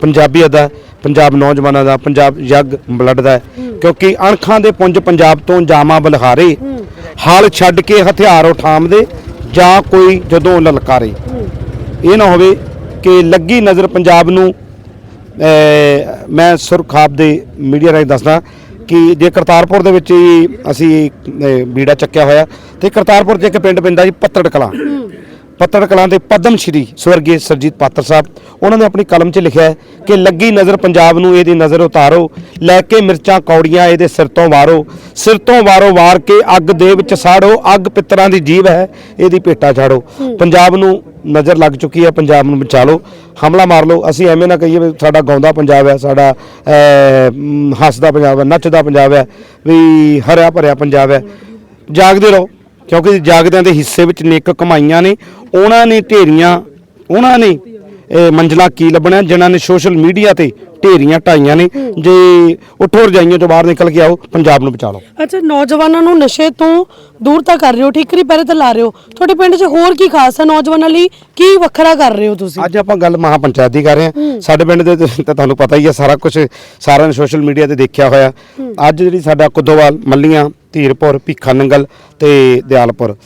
ਪੰਜਾਬੀਅਤ ਦਾ ਪੰਜਾਬ ਨੌਜਵਾਨਾਂ ਦਾ ਪੰਜਾਬ ਯੱਗ ਬਲੱਡ ਦਾ। ਕਿਉਂਕਿ ਅਣਖਾਂ ਦੇ ਪੁੰਜ ਪੰਜਾਬ ਤੋਂ ਜਾਮਾ ਬਲਹਾਰੇ। ਹਾਲ ਛੱਡ ਕੇ ਹਥਿਆਰ ਉਠਾਮਦੇ ਜਾਂ ਕੋਈ ਜਦੋਂ ਲਲਕਾਰੇ। ਇਹ ਨਾ ਹੋਵੇ ਕਿ ਲੱਗੀ ਨਜ਼ਰ ਪੰਜਾਬ ਨੂੰ ਮੈਂ ਸੁਰਖਾਬ ਦੇ ਮੀਡੀਆ ਰਾਹੀਂ ਦੱਸਦਾ ਕਿ ਜੇ ਕਰਤਾਰਪੁਰ ਦੇ ਵਿੱਚ ਹੀ ਅਸੀਂ ਬੀੜਾ ਚੱਕਿਆ ਹੋਇਆ ਤੇ ਕਰਤਾਰਪੁਰ 'ਚ ਇੱਕ ਪਿੰਡ ਪੈਂਦਾ ਜੀ ਪੱਤੜ ਕਲਾਂ ਪੱਤੜ ਕਲਾਂ ਦੇ ਪਦਮ ਸ਼੍ਰੀ ਸਵਰਗੀ ਸਰਜੀਤ ਪਾਤਰ ਸਾਹਿਬ ਉਹਨਾਂ ਨੇ ਆਪਣੀ ਕਲਮ 'ਚ ਲਿਖਿਆ ਹੈ ਕਿ ਲੱਗੀ ਨਜ਼ਰ ਪੰਜਾਬ ਨੂੰ ਇਹਦੀ ਨਜ਼ਰ ਉਤਾਰੋ ਲੈ ਕੇ ਮਿਰਚਾਂ ਕੌੜੀਆਂ ਇਹਦੇ ਸਿਰ ਤੋਂ ਵਾਰੋ ਸਿਰ ਤੋਂ ਵਾਰੋ ਵਾਰ ਕੇ ਅੱਗ ਦੇ ਵਿੱਚ ਸਾੜੋ ਅੱਗ ਪਿੱਤਰਾਂ ਦੀ ਜੀਵ ਹੈ ਇਹਦੀ ਭੇਟਾ ਛਾੜੋ। ਪੰਜਾਬ ਨੂੰ ਨਜ਼ਰ ਲੱਗ ਚੁੱਕੀ ਹੈ ਪੰਜਾਬ ਨੂੰ ਬਚਾ ਲਓ ਹਮਲਾ ਮਾਰ ਲਓ ਅਸੀਂ ਐਵੇਂ ਨਾ ਕਹੀਏ ਵੀ ਸਾਡਾ ਗਾਉਂਦਾ ਪੰਜਾਬ ਹੈ ਸਾਡਾ ਹੱਸਦਾ ਪੰਜਾਬ ਹੈ ਨੱਚਦਾ ਪੰਜਾਬ ਹੈ ਵੀ ਹਰਿਆ ਭਰਿਆ ਪੰਜਾਬ ਹੈ। ਜਾਗਦੇ ਰਹੋ। ਕਿਉਂਕਿ ਜਾਗਦਿਆਂ ਦੇ ਹਿੱਸੇ ਵਿੱਚ ਨੇਕ ਕਮਾਈਆਂ ਨੇ ਉਹਨਾਂ ਨੇ ਢੇਰੀਆਂ ਉਹਨਾਂ ਨੇ ਇਹ ਮੰਜ਼ਲਾ ਕੀ ਲੱਭਣਾ ਜਿਨ੍ਹਾਂ ਨੇ ਸੋਸ਼ਲ ਮੀਡੀਆ ਤੇ ਢੇਰੀਆਂ ਢਾਈਆਂ ਨੇ। ਜੇ ਉਠੋ ਰਜਾਈਆਂ ਤੋਂ ਬਾਹਰ ਨਿਕਲ ਕੇ ਆਓ ਪੰਜਾਬ ਨੂੰ ਬਚਾ ਲਓ। ਅੱਛਾ ਨੌਜਵਾਨਾਂ ਨੂੰ ਨਸ਼ੇ ਤੋਂ ਦੂਰ ਤਾਂ ਕਰ ਰਹੇ ਹੋ ਠੀਕਰੀ ਪੈਰੇ ਤੇ ਲਾ ਰਹੇ ਹੋ। ਤੁਹਾਡੇ ਪਿੰਡ 'ਚ ਹੋਰ ਕੀ ਖਾਸ ਹੈ? ਨੌਜਵਾਨਾਂ ਲਈ ਕੀ ਵੱਖਰਾ ਕਰ ਰਹੇ ਹੋ ਤੁਸੀਂ? ਅੱਜ ਆਪਾਂ ਗੱਲ ਮਹਾ ਪੰਚਾਇਤ ਦੀ ਕਰ ਰਹੇ ਹਾਂ। ਸਾਡੇ ਪਿੰਡ ਦੇ ਤਾਂ ਤੁਹਾਨੂੰ ਪਤਾ ਹੀ ਹੈ ਸਾਰਾ ਕੁਝ ਸਾਰਿਆਂ ਨੇ ਸੋਸ਼ਲ ਮੀਡੀਆ ਤੇ ਦੇਖਿਆ ਹੋਇਆ। ਅੱਜ ਜਿਹੜੀ ਸਾਡਾ ਕੁਦੋਵਾਲ ਮੱਲੀਆਂ ਧੀਰਪੁਰ, ਭੀਖਾ ਨੰਗਲ ਤੇ ਦਿਆਲਪੁਰ।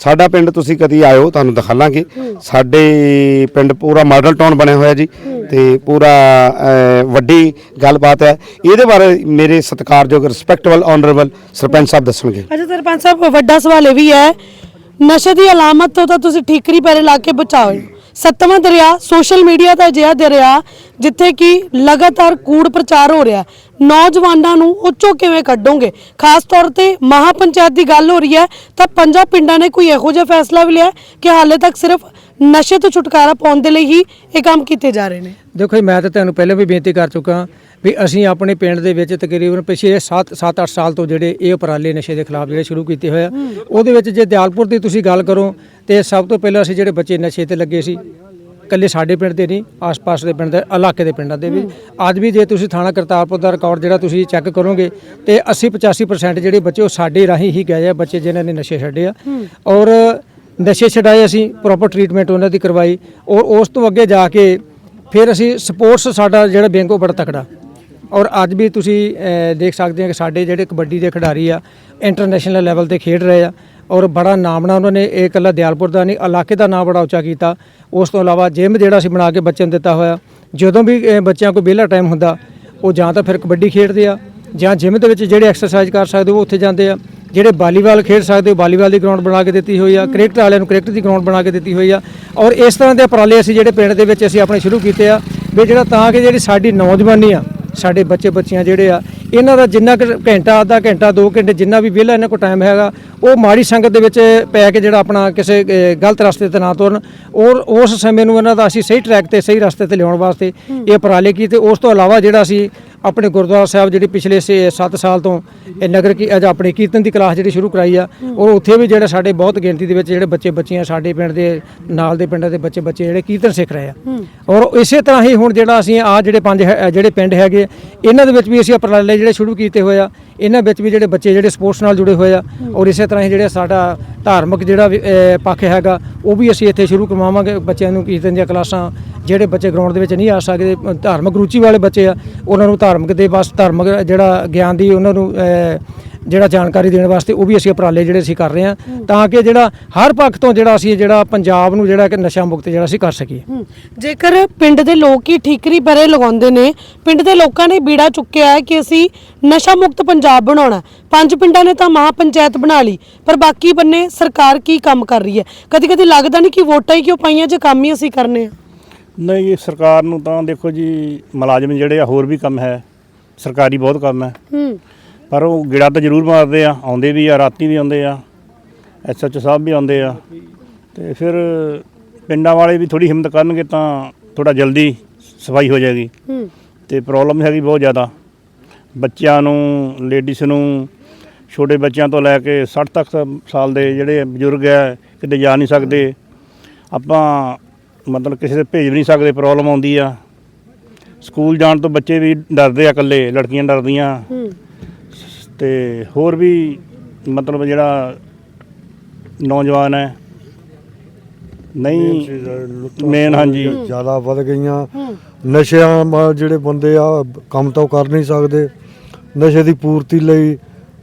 ਸਾਡਾ ਪਿੰਡ ਤੁਸੀਂ ਕਦੀ ਆਇਓ, ਤੁਹਾਨੂੰ ਦਿਖਾਲਾਂਗੇ। ਸਾਡੇ ਪਿੰਡ ਪੂਰਾ ਮਾਡਲ ਟਾਊਨ ਬਣਿਆ ਹੋਇਆ ਜੀ ਤੇ ਪੂਰਾ ਵੱਡੀ ਗੱਲਬਾਤ ਹੈ। ਇਹਦੇ ਬਾਰੇ ਮੇਰੇ ਸਤਿਕਾਰਯੋਗ ਰਿਸਪੈਕਟਬਲ ਆਨਰੇਬਲ ਸਰਪੰਚ ਸਾਹਿਬ ਦੱਸਣਗੇ। ਅੱਛਾ, ਸਰਪੰਚ ਸਾਹਿਬ, ਵੱਡਾ ਸਵਾਲ ਇਹ ਵੀ ਹੈ। ਨਸ਼ੇ ਦੀ ਅਲਾਮਤ ਤੋਂ ਤਾਂ ਤੁਸੀਂ ਠੀਕਰੀ ਪੈਰੇ ਲਾ ਕੇ ਬਚਾਓ। ਸੱਤਵਾਂ ਦਰਿਆ ਸੋਸ਼ਲ ਮੀਡੀਆ ਦਾ ਅਜਿਹਾ ਦਰਿਆ ਜਿੱਥੇ ਕਿ ਲਗਾਤਾਰ ਕੂੜ ਪ੍ਰਚਾਰ ਹੋ ਰਿਹਾ ਨੌਜਵਾਨਾਂ ਨੂੰ ਉੱਚੋਂ ਕਿਵੇਂ ਕੱਢੋਗੇ? ਖਾਸ ਤੌਰ ਤੇ ਮਹਾ ਪੰਚਾਇਤ ਦੀ ਗੱਲ ਹੋ ਰਹੀ ਹੈ, ਤਾਂ ਪੰਜਾਂ ਪਿੰਡਾਂ ਨੇ ਕੋਈ ਇਹੋ ਜਿਹਾ ਫੈਸਲਾ ਵੀ ਲਿਆ ਕਿ ਹਾਲੇ ਤੱਕ ਸਿਰਫ ਨਸ਼ੇ ਤੋਂ ਛੁਟਕਾਰਾ ਪਾਉਣ ਦੇ ਲਈ ਹੀ ਇਹ ਕੰਮ ਕੀਤੇ ਜਾ ਰਹੇ ਨੇ। ਦੇਖੋ ਜੀ, ਮੈਂ ਤਾਂ ਤੁਹਾਨੂੰ ਪਹਿਲਾਂ ਵੀ ਬੇਨਤੀ ਕਰ ਚੁੱਕਾ ਵੀ ਅਸੀਂ ਆਪਣੇ ਪਿੰਡ ਦੇ ਵਿੱਚ ਤਕਰੀਬਨ ਪਿਛਲੇ 7 7-8 ਸਾਲ ਤੋਂ ਜਿਹੜੇ ਇਹ ਉਪਰਾਲੇ ਨਸ਼ੇ ਦੇ ਖਿਲਾਫ ਜਿਹੜੇ ਸ਼ੁਰੂ ਕੀਤੇ ਹੋਏ ਆ, ਉਹਦੇ ਵਿੱਚ ਜੇ ਦਿਆਲਪੁਰ ਦੀ ਤੁਸੀਂ ਗੱਲ ਕਰੋ, ਤੇ ਸਭ ਤੋਂ ਪਹਿਲਾਂ ਅਸੀਂ ਜਿਹੜੇ ਬੱਚੇ ਨਸ਼ੇ ਤੇ ਲੱਗੇ ਸੀ, ਇਕੱਲੇ ਸਾਡੇ ਪਿੰਡ ਦੇ ਨਹੀਂ, ਆਸ-ਪਾਸ ਦੇ ਪਿੰਡ ਦੇ, ਇਲਾਕੇ ਦੇ ਪਿੰਡਾਂ ਦੇ ਵੀ। ਅੱਜ ਵੀ ਜੇ ਤੁਸੀਂ ਥਾਣਾ ਕਰਤਾਰਪੁਰ ਦਾ ਰਿਕਾਰਡ ਜਿਹੜਾ ਤੁਸੀਂ ਚੈੱਕ ਕਰੋਗੇ, ਤੇ 80-85% ਜਿਹੜੇ ਬੱਚੇ ਉਹ ਸਾਡੇ ਰਾਹੀਂ ਹੀ ਗਏ ਆ, ਬੱਚੇ ਜਿਨ੍ਹਾਂ ਨੇ ਨਸ਼ੇ ਛੱਡੇ ਆ। ਔਰ ਨਸ਼ੇ ਛਡਾਏ ਅਸੀਂ ਪ੍ਰੋਪਰ ਟ੍ਰੀਟਮੈਂਟ ਉਹਨਾਂ ਦੀ ਕਰਵਾਈ ਔਰ ਉਸ ਤੋਂ ਅੱਗੇ ਜਾ ਕੇ ਫਿਰ ਅਸੀਂ ਸਪੋਰਟਸ ਸਾਡਾ ਜਿਹੜਾ ਬੈਂਕ ਉਹ ਬੜਾ ਤਕੜਾ। ਔਰ ਅੱਜ ਵੀ ਤੁਸੀਂ ਦੇਖ ਸਕਦੇ ਹੋ ਕਿ ਸਾਡੇ ਜਿਹੜੇ ਕਬੱਡੀ ਦੇ ਖਿਡਾਰੀ ਆ ਇੰਟਰਨੈਸ਼ਨਲ ਲੈਵਲ ਤੇ ਖੇਡ ਰਹੇ ਆ ਔਰ ਬੜਾ ਨਾਮਣਾ ਉਹਨਾਂ ਨੇ ਇਹ ਇਕੱਲਾ ਦਿਆਲਪੁਰ ਦਾ ਨਹੀਂ, ਇਲਾਕੇ ਦਾ ਨਾਮ ਬੜਾ ਉੱਚਾ ਕੀਤਾ। ਉਸ ਤੋਂ ਇਲਾਵਾ ਜਿਮ ਜਿਹੜਾ ਅਸੀਂ ਬਣਾ ਕੇ ਬੱਚਿਆਂ ਨੂੰ ਦਿੱਤਾ ਹੋਇਆ, ਜਦੋਂ ਵੀ ਬੱਚਿਆਂ ਕੋਲ ਵਿਹਲਾ ਟਾਈਮ ਹੁੰਦਾ, ਉਹ ਜਾਂ ਤਾਂ ਫਿਰ ਕਬੱਡੀ ਖੇਡਦੇ ਆ ਜਾਂ ਜਿਮ ਦੇ ਵਿੱਚ ਜਿਹੜੇ ਐਕਸਰਸਾਈਜ਼ ਕਰ ਸਕਦੇ ਉਹ ਉੱਥੇ ਜਾਂਦੇ ਆ। ਜਿਹੜੇ ਵਾਲੀਬਾਲ ਖੇਡ ਸਕਦੇ ਉਹ ਵਾਲੀਬਾਲ ਦੀ ਗਰਾਊਂਡ ਬਣਾ ਕੇ ਦਿੱਤੀ ਹੋਈ ਆ ਕ੍ਰਿਕਟ ਵਾਲਿਆਂ ਨੂੰ ਕ੍ਰਿਕਟ ਦੀ ਗਰਾਊਂਡ ਬਣਾ ਕੇ ਦਿੱਤੀ ਹੋਈ ਆ। ਔਰ ਇਸ ਤਰ੍ਹਾਂ ਦੇ ਉਪਰਾਲੇ ਅਸੀਂ ਜਿਹੜੇ ਪਿੰਡ ਦੇ ਵਿੱਚ ਅਸੀਂ ਆਪਣੇ ਸ਼ੁਰੂ ਕੀਤੇ ਆ ਵੀ ਜਿਹੜਾ ਤਾਂ ਕਿ ਜਿਹੜੀ ਸਾਡੀ ਨੌਜਵਾਨੀ ਆ ਸਾਡੇ ਬੱਚੇ ਬੱਚੀਆਂ ਜਿਹੜੇ ਆ ਇਹਨਾਂ ਦਾ ਜਿੰਨਾ ਕੁ ਘੰਟਾ ਅੱਧਾ ਘੰਟਾ 2 ਘੰਟੇ ਜਿੰਨਾ ਵੀ ਵਿਹਲਾ ਇਹਨਾਂ ਕੋਲ ਟਾਈਮ ਹੈਗਾ ਉਹ ਮਾੜੀ ਸੰਗਤ ਦੇ ਵਿੱਚ ਪੈ ਕੇ ਜਿਹੜਾ ਆਪਣਾ ਕਿਸੇ ਗਲਤ ਰਸਤੇ ਤੇ ਨਾ ਤੁਰਨ ਔਰ ਉਸ ਸਮੇਂ ਨੂੰ ਇਹਨਾਂ ਦਾ ਅਸੀਂ ਸਹੀ ਟਰੈਕ ਤੇ ਸਹੀ ਰਸਤੇ ਤੇ ਲਿਆਉਣ ਵਾਸਤੇ ਇਹ ਉਪਰਾਲੇ ਕੀਤੇ। ਉਸ ਤੋਂ ਇਲਾਵਾ ਜਿਹੜਾ ਅਸੀਂ ਆਪਣੇ ਗੁਰਦੁਆਰਾ ਸਾਹਿਬ ਜਿਹੜੀ ਪਿਛਲੇ 7 ਸਾਲ ਤੋਂ ਇਹ ਨਗਰ ਕੀ ਅੱਜ ਆਪਣੀ ਕੀਰਤਨ ਦੀ ਕਲਾਸ ਜਿਹੜੀ ਸ਼ੁਰੂ ਕਰਾਈ ਆ ਔਰ ਉੱਥੇ ਵੀ ਜਿਹੜੇ ਸਾਡੇ ਬਹੁਤ ਗਿਣਤੀ ਦੇ ਵਿੱਚ ਜਿਹੜੇ ਬੱਚੇ ਬੱਚੀਆਂ ਸਾਡੇ ਪਿੰਡ ਦੇ ਨਾਲ ਦੇ ਪਿੰਡਾਂ ਦੇ ਬੱਚੇ ਬੱਚੇ ਜਿਹੜੇ ਕੀਰਤਨ ਸਿੱਖ ਰਹੇ ਆ। ਔਰ ਇਸੇ ਤਰ੍ਹਾਂ ਹੀ ਹੁਣ ਜਿਹੜਾ ਅਸੀਂ ਆ ਜਿਹੜੇ ਪੰਜ ਜਿਹੜੇ ਪਿੰਡ ਹੈਗੇ ਇਹਨਾਂ ਦੇ ਵਿੱਚ ਵੀ ਅਸੀਂ ਉਪਰਾਲੇ ਜਿਹੜੇ ਸ਼ੁਰੂ ਕੀਤੇ ਹੋਏ ਆ। ਇਹਨਾਂ ਵਿੱਚ ਵੀ ਜਿਹੜੇ ਬੱਚੇ ਜਿਹੜੇ ਸਪੋਰਟਸ ਨਾਲ ਜੁੜੇ ਹੋਏ ਆ ਔਰ ਇਸੇ ਤਰ੍ਹਾਂ ਹੀ ਜਿਹੜੇ ਸਾਡਾ ਧਾਰਮਿਕ ਜਿਹੜਾ ਪੱਖ ਹੈਗਾ ਉਹ ਵੀ ਅਸੀਂ ਇੱਥੇ ਸ਼ੁਰੂ ਕਰਵਾਵਾਂਗੇ ਬੱਚਿਆਂ ਨੂੰ ਕੀਰਤਨ ਦੀਆਂ ਕਲਾਸਾਂ ਜਿਹੜੇ ਬੱਚੇ ਗਰਾਊਂਡ ਦੇ ਵਿੱਚ ਨਹੀਂ ਆ ਸਕਦੇ ਧਾਰਮਿਕ ਰੁਚੀ ਵਾਲੇ ਬੱਚੇ ਆ ਉਹਨਾਂ ਨੂੰ ਧਾਰਮਿਕ ਦੇ ਬਸ ਧਾਰਮਿਕ ਜਿਹੜਾ ਗਿਆਨ ਦੀ ਉਹਨਾਂ ਨੂੰ ਜਿਹੜਾ ਜਾਣਕਾਰੀ ਦੇਣ ਵਾਸਤੇ ਉਹ ਵੀ ਅਸੀਂ ਉਪਰਾਲੇ ਜਿਹੜੇ ਅਸੀਂ ਕਰ ਰਹੇ ਹਾਂ ਤਾਂ ਕਿ ਜਿਹੜਾ ਹਰ ਪੱਖ ਤੋਂ ਜਿਹੜਾ ਅਸੀਂ ਜਿਹੜਾ ਪੰਜਾਬ ਨੂੰ ਜਿਹੜਾ ਕਿ ਨਸ਼ਾ ਮੁਕਤ ਜਿਹੜਾ ਅਸੀਂ ਕਰ ਸਕੀਏ। ਜੇਕਰ ਪਿੰਡ ਦੇ ਲੋਕ ਹੀ ਠੀਕਰੀ ਪਰੇ ਲਗਾਉਂਦੇ ਨੇ ਪਿੰਡ ਦੇ ਲੋਕਾਂ ਨੇ ਬੀੜਾ ਚੁੱਕਿਆ ਹੈ ਕਿ ਅਸੀਂ ਨਸ਼ਾ ਮੁਕਤ ਪੰਜਾਬ ਬਣਾਉਣਾ। ਪੰਜ ਪਿੰਡਾਂ ਨੇ ਤਾਂ ਮਹਾ ਪੰਚਾਇਤ ਬਣਾ ਲਈ ਪਰ ਬਾਕੀ ਬੰਨੇ ਸਰਕਾਰ ਕੀ ਕੰਮ ਕਰ ਰਹੀ ਹੈ? ਕਦੀ ਕਦੀ ਲੱਗਦਾ ਨਹੀਂ ਕਿ ਵੋਟਾਂ ਹੀ ਕਿਉਂ ਪਾਈਆਂ ਜੇ ਕੰਮ ਹੀ ਅਸੀਂ ਕਰਨੇ ਆ। ਨਹੀਂ ਇਹ ਸਰਕਾਰ ਨੂੰ ਤਾਂ ਦੇਖੋ ਜੀ ਮੁਲਾਜ਼ਮ ਜਿਹੜੇ ਆ ਹੋਰ ਵੀ ਕੰਮ ਹੈ। ਸਰਕਾਰੀ ਬਹੁਤ ਕੰਮ ਹੈ। ਹੂੰ। ਪਰ ਉਹ ਗਿੜਾ ਤਾਂ ਜ਼ਰੂਰ ਮਾਰਦੇ ਆ। ਆਉਂਦੇ ਵੀ ਆ ਰਾਤੀ ਵੀ ਆਉਂਦੇ ਆ। ਐਸਐਚਓ ਸਾਹਿਬ ਵੀ ਆਉਂਦੇ ਆ। ਤੇ ਫਿਰ ਪਿੰਡਾਂ ਵਾਲੇ ਵੀ ਥੋੜੀ ਹਿੰਮਤ ਕਰਨਗੇ ਤਾਂ ਥੋੜਾ ਜਲਦੀ ਸਫ਼ਾਈ ਹੋ ਜਾਏਗੀ। ਹੂੰ। ਤੇ ਪ੍ਰੋਬਲਮ ਹੈਗੀ ਬਹੁਤ ਜ਼ਿਆਦਾ। ਬੱਚਿਆਂ ਨੂੰ ਲੇਡੀਜ਼ ਨੂੰ ਛੋਟੇ ਬੱਚਿਆਂ ਤੋਂ ਲੈ ਕੇ 60 ਤੱਕ ਸਾਲ ਦੇ ਜਿਹੜੇ ਬਜ਼ੁਰਗ ਹੈ ਕਿਤੇ ਜਾ ਨਹੀਂ ਸਕਦੇ। ਆਪਾਂ ਮਤਲਬ ਕਿਸੇ ਦੇ ਭੇਜ ਵੀ ਨਹੀਂ ਸਕਦੇ ਪ੍ਰੋਬਲਮ ਆਉਂਦੀ ਆ। ਸਕੂਲ ਜਾਣ ਤੋਂ ਬੱਚੇ ਵੀ ਡਰਦੇ ਆ ਇਕੱਲੇ ਲੜਕੀਆਂ ਡਰਦੀਆਂ। ਹੂੰ। ਤੇ ਹੋਰ ਵੀ ਮਤਲਬ ਜਿਹੜਾ ਨੌਜਵਾਨ ਹੈ ਨਹੀਂ ਮੇਨ ਹਾਂਜੀ। ਜ਼ਿਆਦਾ ਵੱਧ ਗਈਆਂ। ਨਸ਼ਿਆਂ ਮਾ ਜਿਹੜੇ ਬੰਦੇ ਆ ਕੰਮ ਤਾਂ ਕਰ ਨਹੀਂ ਸਕਦੇ। ਨਸ਼ੇ ਦੀ ਪੂਰਤੀ ਲਈ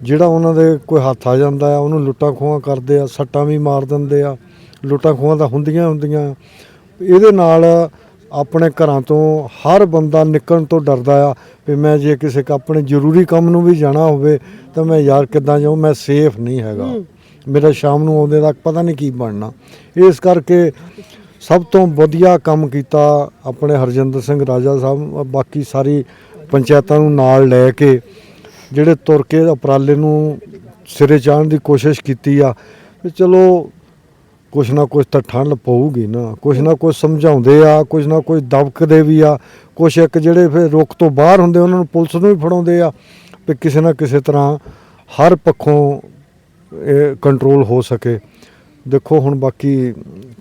ਜਿਹੜਾ ਉਹਨਾਂ ਦੇ ਕੋਈ ਹੱਥ ਆ ਜਾਂਦਾ ਆ ਉਹਨੂੰ ਲੁੱਟਾਂ ਖੋਹਾਂ ਕਰਦੇ ਆ ਸੱਟਾਂ ਵੀ ਮਾਰ ਦਿੰਦੇ ਆ। ਲੁੱਟਾਂ ਖੋਹਾਂ ਤਾਂ ਹੁੰਦੀਆਂ ਹੁੰਦੀਆਂ। ਇਹਦੇ ਨਾਲ ਆਪਣੇ ਘਰਾਂ ਤੋਂ ਹਰ ਬੰਦਾ ਨਿਕਲਣ ਤੋਂ ਡਰਦਾ ਆ ਵੀ ਮੈਂ ਜੇ ਕਿਸੇ ਕ- ਆਪਣੇ ਜ਼ਰੂਰੀ ਕੰਮ ਨੂੰ ਵੀ ਜਾਣਾ ਹੋਵੇ ਤਾਂ ਮੈਂ ਯਾਰ ਕਿੱਦਾਂ ਜਾਊਂ ਮੈਂ ਸੇਫ ਨਹੀਂ ਹੈਗਾ। ਮੇਰਾ ਸ਼ਾਮ ਨੂੰ ਆਉਂਦੇ ਤੱਕ ਪਤਾ ਨਹੀਂ ਕੀ ਬਣਨਾ। ਇਸ ਕਰਕੇ ਸਭ ਤੋਂ ਵਧੀਆ ਕੰਮ ਕੀਤਾ ਆਪਣੇ ਹਰਜਿੰਦਰ ਸਿੰਘ ਰਾਜਾ ਸਾਹਿਬ ਬਾਕੀ ਸਾਰੀ ਪੰਚਾਇਤਾਂ ਨੂੰ ਨਾਲ ਲੈ ਕੇ ਜਿਹੜੇ ਤੁਰ ਕੇ ਉਪਰਾਲੇ ਨੂੰ ਸਿਰੇ ਚਾੜਨ ਦੀ ਕੋਸ਼ਿਸ਼ ਕੀਤੀ ਆ। ਵੀ ਚਲੋ ਕੁਛ ਨਾ ਕੁਛ ਤਾਂ ਠੰਡ ਪਊਗੀ ਨਾ। ਕੁਛ ਨਾ ਕੁਛ ਸਮਝਾਉਂਦੇ ਆ, ਕੁਛ ਨਾ ਕੁਛ ਦਬਕਦੇ ਵੀ ਆ। ਕੁਛ ਇੱਕ ਜਿਹੜੇ ਫਿਰ ਰੁੱਖ ਤੋਂ ਬਾਹਰ ਹੁੰਦੇ, ਉਹਨਾਂ ਨੂੰ ਪੁਲਿਸ ਨੂੰ ਵੀ ਫੜਾਉਂਦੇ ਆ ਵੀ ਕਿਸੇ ਨਾ ਕਿਸੇ ਤਰ੍ਹਾਂ ਹਰ ਪੱਖੋਂ ਕੰਟਰੋਲ ਹੋ ਸਕੇ। ਦੇਖੋ ਹੁਣ ਬਾਕੀ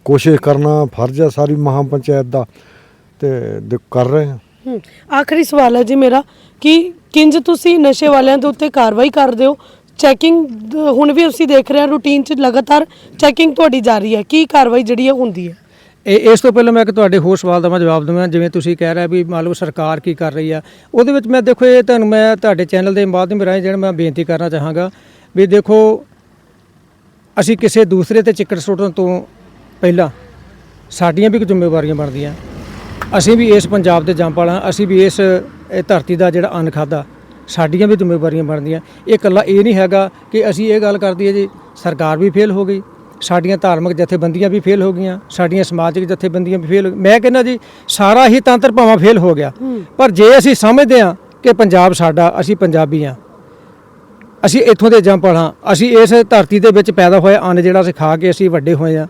ਕੋਸ਼ਿਸ਼ ਕਰਨਾ, ਫਰਜ਼ ਆ ਸਾਰੀ ਮਹਾਂ ਪੰਚਾਇਤ ਦਾ ਤੇ ਕਰ ਰਹੇ ਹਾਂ, ਆਖਰੀ ਸਵਾਲ ਹੈ ਜੀ ਮੇਰਾ ਕਿ ਕਿੰਜ ਤੁਸੀਂ ਨਸ਼ੇ ਵਾਲਿਆਂ ਦੇ ਉੱਤੇ ਕਾਰਵਾਈ ਕਰਦੇ ਹੋ? ਚੈਕਿੰਗ ਹੁਣ ਵੀ ਅਸੀਂ ਦੇਖ ਰਹੇ ਹਾਂ ਰੂਟੀਨ 'ਚ ਲਗਾਤਾਰ ਚੈਕਿੰਗ ਤੁਹਾਡੀ ਜਾਰੀ ਹੈ। ਕੀ ਕਾਰਵਾਈ ਜਿਹੜੀ ਹੈ, ਹੁੰਦੀ ਹੈ? ਇਹ, ਇਸ ਤੋਂ ਪਹਿਲਾਂ ਮੈਂ ਇੱਕ ਤੁਹਾਡੇ ਹੋਰ ਸਵਾਲ ਦਾ ਮੈਂ ਜਵਾਬ ਦਵਾਂ, ਜਿਵੇਂ ਤੁਸੀਂ ਕਹਿ ਰਹੇ ਵੀ ਮੰਨ ਲਓ ਸਰਕਾਰ ਕੀ ਕਰ ਰਹੀ ਆ, ਉਹਦੇ ਵਿੱਚ ਮੈਂ ਦੇਖੋ ਇਹ ਤੁਹਾਨੂੰ ਮੈਂ ਤੁਹਾਡੇ ਚੈਨਲ ਦੇ ਮਾਧਿਅਮ ਰਾਹੀਂ ਜਿਹੜਾ ਮੈਂ ਬੇਨਤੀ ਕਰਨਾ ਚਾਹਾਂਗਾ ਵੀ ਦੇਖੋ, ਅਸੀਂ ਕਿਸੇ ਦੂਸਰੇ ਤੇ ਚਿੱਕੜ ਸੁੱਟਣ ਤੋਂ ਪਹਿਲਾਂ ਸਾਡੀਆਂ ਵੀ ਕੁਝ ਜ਼ਿੰਮੇਵਾਰੀਆਂ ਬਣਦੀਆਂ। ਅਸੀਂ ਵੀ ਇਸ ਪੰਜਾਬ ਦੇ ਜੰਪਾਲ ਹਾਂ ਅਸੀਂ ਵੀ ਇਸ, ਇਹ ਧਰਤੀ ਦਾ ਜਿਹੜਾ ਅੰਨ ਖਾਦਾ ਸਾਡੀਆਂ ਵੀ ਜ਼ਿੰਮੇਵਾਰੀਆਂ ਬਣਦੀਆਂ। ਇਹ ਇਕੱਲਾ ਇਹ ਨਹੀਂ ਹੈਗਾ ਕਿ ਅਸੀਂ ਇਹ ਗੱਲ ਕਰਦੀ ਹੈ ਜੀ ਸਰਕਾਰ ਵੀ ਫੇਲ ਹੋ ਗਈ ਸਾਡੀਆਂ ਧਾਰਮਿਕ ਜਥੇਬੰਦੀਆਂ ਵੀ ਫੇਲ ਹੋ ਗਈਆਂ ਸਾਡੀਆਂ ਸਮਾਜਿਕ ਜਥੇਬੰਦੀਆਂ ਵੀ ਫੇਲ ਮੈਂ ਕਹਿੰਦਾ ਜੀ ਸਾਰਾ ਹੀ ਤੰਤਰ ਭਾਵਾਂ ਫੇਲ ਹੋ ਗਿਆ। ਪਰ ਜੇ ਅਸੀਂ ਸਮਝਦੇ ਹਾਂ ਕਿ ਪੰਜਾਬ ਸਾਡਾ ਅਸੀਂ ਪੰਜਾਬੀ ਹਾਂ ਅਸੀਂ ਇੱਥੋਂ ਦੇ ਜੰਪਲ ਹਾਂ ਅਸੀਂ ਇਸ ਧਰਤੀ ਦੇ ਵਿੱਚ ਪੈਦਾ ਹੋਇਆ ਅੰਨ ਜਿਹੜਾ ਅਸੀਂ ਖਾ ਕੇ ਅਸੀਂ ਵੱਡੇ ਹੋਏ ਹਾਂ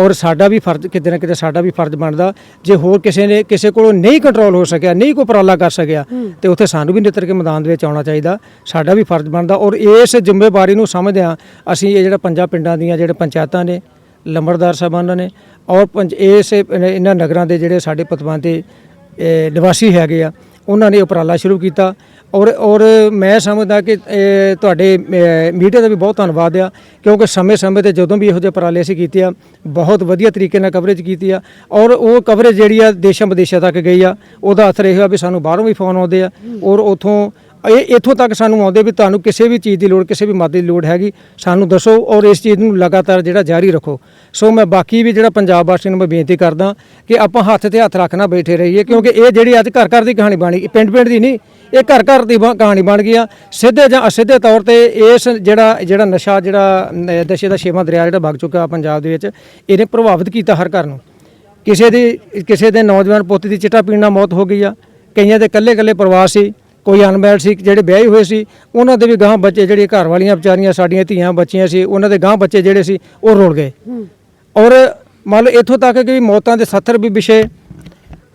ਔਰ ਸਾਡਾ ਵੀ ਫਰਜ਼ ਕਿਤੇ ਨਾ ਕਿਤੇ ਸਾਡਾ ਵੀ ਫਰਜ਼ ਬਣਦਾ ਜੇ ਹੋਰ ਕਿਸੇ ਨੇ ਕਿਸੇ ਕੋਲੋਂ ਨਹੀਂ ਕੰਟਰੋਲ ਹੋ ਸਕਿਆ ਨਹੀਂ ਕੋਈ ਉਪਰਾਲਾ ਕਰ ਸਕਿਆ ਤੇ ਉੱਥੇ ਸਾਨੂੰ ਵੀ ਨਿੱਤਰ ਕੇ ਮੈਦਾਨ ਦੇ ਵਿੱਚ ਆਉਣਾ ਚਾਹੀਦਾ ਸਾਡਾ ਵੀ ਫਰਜ਼ ਬਣਦਾ ਔਰ ਇਸ ਜ਼ਿੰਮੇਵਾਰੀ ਨੂੰ ਸਮਝਦਿਆਂ ਅਸੀਂ ਇਹ ਜਿਹੜਾ ਪੰਜਾਂ ਪਿੰਡਾਂ ਦੀਆਂ ਜਿਹੜੇ ਪੰਚਾਇਤਾਂ ਨੇ ਲੰਬੜਦਾਰ ਸਾਹਿਬਾਨਾਂ ਨੇ ਔਰ ਇਸ ਇਹਨਾਂ ਨਗਰਾਂ ਦੇ ਜਿਹੜੇ ਸਾਡੇ ਪਤਵੰਤੇ ਨਿਵਾਸੀ ਹੈਗੇ ਆ ਉਹਨਾਂ ਨੇ ਉਪਰਾਲਾ ਸ਼ੁਰੂ ਕੀਤਾ। ਔਰ ਔਰ ਮੈਂ ਸਮਝਦਾ ਕਿ ਤੁਹਾਡੇ ਮੀਡੀਆ ਦਾ ਵੀ ਬਹੁਤ ਧੰਨਵਾਦ ਆ, ਕਿਉਂਕਿ ਸਮੇਂ-ਸਮੇਂ ਤੇ ਜਦੋਂ ਵੀ ਇਹੋ ਜਿਹੇ ਉਪਰਾਲੇ ਅਸੀਂ ਕੀਤੇ ਆ, ਬਹੁਤ ਵਧੀਆ ਤਰੀਕੇ ਨਾਲ ਕਵਰੇਜ ਕੀਤੀ ਆ। ਔਰ ਉਹ ਕਵਰੇਜ ਜਿਹੜੀ ਆ ਦੇਸ਼ਾਂ ਵਿਦੇਸ਼ਾਂ ਤੱਕ ਗਈ ਆ, ਉਹਦਾ ਅਸਰ ਇਹ ਹੋਇਆ ਵੀ ਸਾਨੂੰ ਬਾਹਰੋਂ ਵੀ ਫੋਨ ਆਉਂਦੇ ਆ। ਔਰ ਉਥੋਂ ਇਹ ਇੱਥੋਂ ਤੱਕ ਸਾਨੂੰ ਆਉਂਦੇ ਵੀ ਤੁਹਾਨੂੰ ਕਿਸੇ ਵੀ ਚੀਜ਼ ਦੀ ਲੋੜ, ਕਿਸੇ ਵੀ ਮਦਦ ਦੀ ਲੋੜ ਹੈਗੀ, ਸਾਨੂੰ ਦੱਸੋ ਔਰ ਇਸ ਚੀਜ਼ ਨੂੰ ਲਗਾਤਾਰ ਜਿਹੜਾ ਜਾਰੀ ਰੱਖੋ। ਸੋ ਮੈਂ ਬਾਕੀ ਵੀ ਜਿਹੜਾ ਪੰਜਾਬ ਵਾਸੀਆਂ ਨੂੰ ਮੈਂ ਬੇਨਤੀ ਕਰਦਾ ਕਿ ਆਪਾਂ ਹੱਥ ਤੇ ਹੱਥ ਰੱਖਣਾ ਬੈਠੇ ਰਹੀਏ, ਕਿਉਂਕਿ ਇਹ ਜਿਹੜੀ ਅੱਜ ਘਰ ਘਰ ਦੀ ਕਹਾਣੀ ਬਣੀ ਪਿੰਡ ਪਿੰਡ ਦੀ ਨਹੀਂ, ਇਹ ਘਰ ਘਰ ਦੀ ਬ- ਕਹਾਣੀ ਬਣ ਗਈ ਆ। ਸਿੱਧੇ ਜਾਂ ਅਸਿੱਧੇ ਤੌਰ ਤੇ ਇਸ ਜਿਹੜਾ ਜਿਹੜਾ ਨਸ਼ਾ, ਜਿਹੜਾ ਨ- ਨਸ਼ੇ ਦਾ ਛੇਵਾਂ ਦਰਿਆ ਜਿਹੜਾ ਵਗ ਚੁੱਕਾ ਪੰਜਾਬ ਦੇ ਵਿੱਚ, ਇਹਨੇ ਪ੍ਰਭਾਵਿਤ ਕੀਤਾ ਹਰ ਘਰ ਨੂੰ। ਕਿਸੇ ਦੀ, ਕਿਸੇ ਦੇ ਨੌਜਵਾਨ ਪੁੱਤ ਦੀ ਚਿੱਟਾ ਪੀਣ ਨਾਲ ਮੌਤ ਹੋ ਗਈ ਆ। ਕਈਆਂ ਦੇ ਇਕੱਲੇ ਇਕੱਲੇ ਪਰਿਵਾਰ ਸੀ। ਕੋਈ ਅਨਮੈਰਿਡ ਸੀ ਜਿਹੜੇ ਵਿਆਹੇ ਹੋਏ ਸੀ ਉਹਨਾਂ ਦੇ ਵੀ ਗਾਂ ਬੱਚੇ ਜਿਹੜੇ ਘਰ ਵਾਲੀਆਂ ਵਿਚਾਰੀਆਂ ਸਾਡੀਆਂ ਧੀਆਂ ਬੱਚੀਆਂ ਸੀ ਉਹਨਾਂ ਦੇ ਗਾਂ ਬੱਚੇ ਜਿਹੜੇ ਸੀ ਉਹ ਰੁਲ ਗਏ। ਔਰ ਮੰਨ ਲਓ ਇੱਥੋਂ ਤੱਕ ਕਿ ਮੌਤਾਂ ਦੇ 70 ਵੀ ਵਿਸ਼ੇ